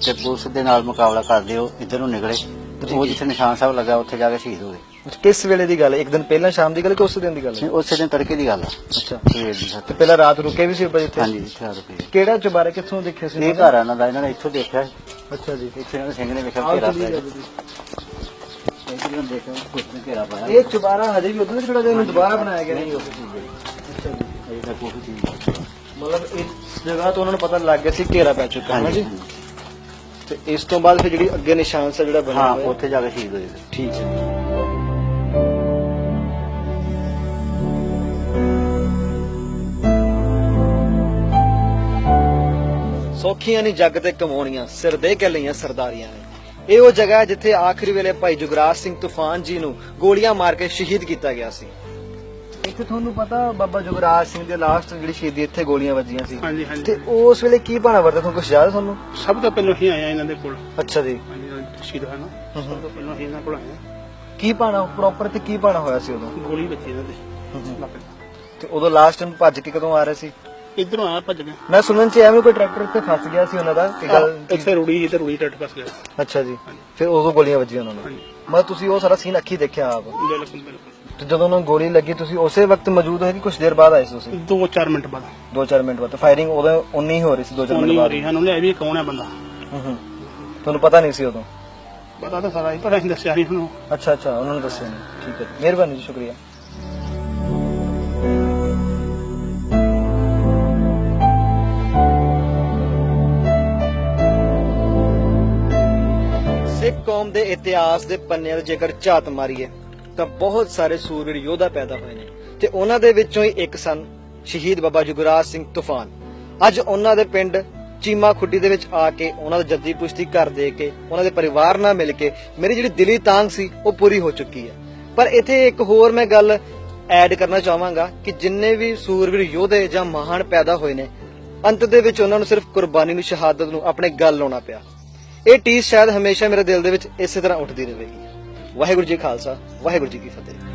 ਤੇ ਪੁਲਿਸ ਦੇ ਨਾਲ ਮੁਕਾਬਲਾ ਕਰਦੇ ਉਹ ਇੱਧਰ ਨੂੰ ਨਿਕਲੇ। ਤੇ ਉਹ ਜਿੱਥੇ ਨਿਸ਼ਾਨ ਸਾਹਿਬ ਲੱਗਾ ਉੱਥੇ ਜਾ ਕੇ ਸ਼ਹੀਦ ਹੋ ਗਏ। ਕਿਸ ਵੇਲੇ ਦੀ ਗੱਲ ਇੱਕ ਦਿਨ ਪਹਿਲਾਂ ਸ਼ਾਮ ਦੀ ਗੱਲ ਕਿ ਉਸ ਦਿਨ ਦੀ ਗੱਲ ਹੈ? ਉਸੇ ਦਿਨ ਤੜਕੇ ਦੀ ਗੱਲ ਆ ਅੱਛਾ। ਸਵੇਰ ਦੀ ਸੱਤ ਤੇ ਪਹਿਲਾਂ ਰਾਤ ਰੁਕੇ ਵੀ ਸੀ ਜੀ ਇੱਥੇ ਹਾਂਜੀ ਇੱਥੇ ਰੁਕੇ। ਕਿਹੜਾ ਚੁਬਾਰਾ ਕਿੱਥੋਂ ਦੇਖਿਆ ਸੀ? ਇਹ ਘਰ ਆ ਇਹਨਾਂ ਦਾ ਇਹਨਾਂ ਨੇ ਇੱਥੋਂ ਦੇਖਿਆ ਅੱਛਾ ਜੀ। ਇੱਥੇ ਇਹਨਾਂ ਦੇ ਸਿੰਘ ਨੇ ਵੇਖਿਆ ਆਓ ਘੇਰਾ ਚੱਲੀਏ ਪਿਆ ਬਾਬਾ ਜੀ। ਇੱਥੇ ਇਹਨਾਂ ਨੇ ਦੇਖਿਆ ਕੁਝ ਨੇ ਘੇਰਾ ਪਾਇਆ ਇਹ ਚੁਬਾਰਾ ਹਜੇ ਵੀ ਉਦੋਂ ਜਿਹੜਾ ਇਹਨੂੰ ਦੁਬਾਰਾ ਬਣਾਇਆ ਗਿਆ। ਨਹੀਂ ਉਹ ਚੀਜ਼ ਹੈ। ਅੱਛਾ ਜੀ। ਇਹ ਤਾਂ ਕੋਈ ਚੀਜ਼ ਨਹੀਂ। ਮਤਲਬ ਇਸ ਜਗ੍ਹਾ ਤੋਂ ਉਹਨਾਂ ਨੂੰ ਪਤਾ ਲੱਗ ਗਿਆ ਸੀ ਘੇਰਾ ਪੈ ਚੁੱਕਾ ਹੈ ਨਾ ਹਾਂਜੀ ਜੀ ਤੇ ਇਸ ਤੋਂ ਬਾਅਦ ਫਿਰ ਜਿਹੜੀ ਅੱਗੇ ਨਿਸ਼ਾਨ ਸਾ ਜਿਹੜਾ ਬਣਿਆ ਹਾਂ ਹੋਇਆ। ਉੱਥੇ ਜਾ ਕੇ ਸ਼ਹੀਦ ਹੋਏ ਠੀਕ ਹੈ। ਸੌਖੀਆਂ ਨਹੀਂ ਜੱਗ ਤੇ ਕਮਾਉਣੀਆਂ ਸਿਰ ਦੇ ਕੇ ਲਈਆਂ ਸਰਦਾਰੀਆਂ ਨੇ। ਇਹ ਉਹ ਜਗ੍ਹਾ ਹੈ ਜਿੱਥੇ ਆਖਰੀ ਵੇਲੇ ਭਾਈ ਜੁਗਰਾਜ ਸਿੰਘ ਤੂਫਾਨ ਜੀ ਨੂੰ ਗੋਲੀਆਂ ਮਾਰ ਕੇ ਸ਼ਹੀਦ ਕੀਤਾ ਗਿਆ ਸੀ। ਇੱਥੇ ਤੁਹਾਨੂੰ ਪਤਾ ਬਾਬਾ ਜੁਗਰਾਜ ਸਿੰਘ ਦੇ ਲਾਸਟ ਜਿਹੜੀ ਸ਼ਹੀਦੀ ਇੱਥੇ ਗੋਲੀਆਂ ਵੱਜੀਆਂ ਸੀ। ਹਾਂਜੀ ਹਾਂਜੀ ਤੇ ਉਸ ਵੇਲੇ ਕੀ ਭਾਣਾ ਵਰਤਾ ਤੁਹਾਨੂੰ ਕੁਝ ਯਾਦ ਹੈ ਤੁਹਾਨੂੰ? ਸਭ ਤੋਂ ਪਹਿਲਾਂ ਹੀ ਆਇਆ ਇਹਨਾਂ ਦੇ ਕੋਲ। ਅੱਛਾ ਜੀ। ਹਾਂਜੀ ਸ਼ਹੀਦ ਹੋਇਆ ਨਾ? ਸਭ ਤੋਂ ਪਹਿਲਾਂ ਹੀ ਇਹਨਾਂ ਕੋਲ ਆਇਆ। ਕੀ ਭਾਣਾ ਪ੍ਰੋਪਰ ਤੇ ਕੀ ਭਾਣਾ ਹੋਇਆ ਸੀ ਉਦੋਂ? ਗੋਲੀ ਵੱਜੀ ਇਹਨਾਂ ਦੇ। ਤੇ ਉਦੋਂ ਲਾਸਟ ਟਾਈਮ ਭੱਜ ਕੇ ਕਦੋਂ ਆ ਰਹੇ ਸੀ? ਇੱਧਰੋਂ ਆਇਆ ਭੱਜ ਗਿਆ। ਮੈਂ ਸੁਣਨ ਚ ਐਵੇਂ ਕੋਈ ਟਰੈਕਟਰ ਉੱਤੇ ਫਸ ਗਿਆ ਸੀ ਉਹਨਾਂ ਦਾ ਕਿ ਗੱਲ ਇੱਥੇ ਰੂੜੀ ਸੀ ਤੇ ਰੂੜੀ ਟੱਟ ਫਸ ਗਿਆ। ਅੱਛਾ ਜੀ। ਫਿਰ ਉਦੋਂ ਗੋਲੀਆਂ ਵੱਜੀਆਂ ਉਹਨਾਂ ਨੂੰ। ਹਾਂਜੀ। ਮਤਲਬ ਤੁਸੀਂ ਉਹ ਸਾਰਾ ਸੀਨ ਅੱਖੀ ਦੇਖਿਆ ਆਪ? ਬਿਲਕੁਲ ਬਿਲਕੁਲ। ਤੇ ਜਦੋਂ ਉਹਨਾਂ ਨੂੰ ਗੋਲੀ ਲੱਗੀ ਤੁਸੀਂ ਉਸੇ ਵਕਤ ਮੌਜੂਦ ਹੋਏ ਕਿ ਕੁਝ ਦੇਰ ਬਾਅਦ ਆਏ ਸੀ ਤੁਸੀਂ? 2-4 ਮਿੰਟ ਬਾਅਦ। 2-4 ਮਿੰਟ ਬਾਅਦ। ਫਾਇਰਿੰਗ ਉਦੋਂ ਉਨੀ ਹੀ ਹੋ ਰਹੀ ਸੀ 2-4 ਮਿੰਟ ਬਾਅਦ। ਰਹੀ ਸਾਨੂੰ ਲੈ ਵੀ ਕੌਣ ਹੈ ਬੰਦਾ? ਹੂੰ ਹੂੰ। ਤੁਹਾਨੂੰ ਪਤਾ ਨਹੀਂ ਸੀ ਉਦੋਂ? ਪਤਾ ਤਾਂ ਸਾਰਾ ਹੀ ਪਰ ਅਸੀਂ ਦੱਸਿਆ ਨਹੀਂ ਸਾਨੂੰ ਅੱਛਾ ਅੱਛਾ ਉਹਨਾਂ ਨੂੰ ਦੱਸਿਆ ਨਹੀਂ। ਠੀਕ ਹੈ ਮਿਹਰਬਾਨੀ ਜੀ ਸ਼ੁਕਰੀਆ। ਸਿੱਖ ਕੌਮ ਦੇ ਇਤਿਹਾਸ ਦੇ ਪੰਨਿਆਂ 'ਤੇ ਜੇਕਰ ਝਾਤ ਮਾਰੀਏ, ਤਾਂ ਬਹੁਤ ਸਾਰੇ ਸੂਰਵੀਰ ਯੋਧਾ ਪੈਦਾ ਹੋਏ ਨੇ। ਤੇ ਉਹਨਾਂ ਦੇ ਵਿੱਚੋਂ ਹੀ ਇੱਕ ਸਨ, ਸ਼ਹੀਦ ਬਾਬਾ ਜੁਗਰਾਜ ਸਿੰਘ ਤੂਫਾਨ। ਅੱਜ ਉਹਨਾਂ ਦੇ ਪਿੰਡ ਚੀਮਾ ਖੁੱਡੀ ਦੇ ਵਿੱਚ ਆ ਕੇ ਉਹਨਾਂ ਦਾ ਜੱਦੀ ਪੁਸ਼ਤੀ ਕਰ ਦੇ ਕੇ, ਉਹਨਾਂ ਦੇ ਪਰਿਵਾਰ ਨਾਲ ਮਿਲ ਕੇ, ਮੇਰੀ ਜਿਹੜੀ ਦਿਲੀ ਤਾਂਗ ਸੀ, ਉਹ ਪੂਰੀ ਹੋ ਚੁੱਕੀ ਹੈ। ਪਰ ਇੱਥੇ ਇੱਕ ਹੋਰ ਮੈਂ ਗੱਲ ਐਡ ਕਰਨਾ ਚਾਹਾਂਗਾ ਕਿ ਜਿੰਨੇ ਵੀ ਸੂਰਵੀਰ ਯੋਧੇ ਜਾਂ ਮਹਾਨ ਪੈਦਾ ਹੋਏ ਨੇ, ਅੰਤ ਦੇ ਵਿੱਚ ਉਹਨਾਂ ਨੂੰ ਸਿਰਫ ਕੁਰਬਾਨੀ ਨੂੰ, ਸ਼ਹਾਦਤ ਨੂੰ ਆਪਣੇ ਗੱਲ ਲਾਉਣਾ ਪਿਆ। ਇਹ ਟੀਸ ਸ਼ਾਇਦ ਹਮੇਸ਼ਾ ਮੇਰੇ ਦਿਲ ਦੇ ਵਿੱਚ ਇਸੇ ਤਰ੍ਹਾਂ ਉੱਠਦੀ ਰਹੇਗੀ। ਵਾਹਿਗੁਰੂ ਜੀ ਖਾਲਸਾ, ਵਾਹਿਗੁਰੂ ਜੀ ਕੀ ਫਤਿਹ।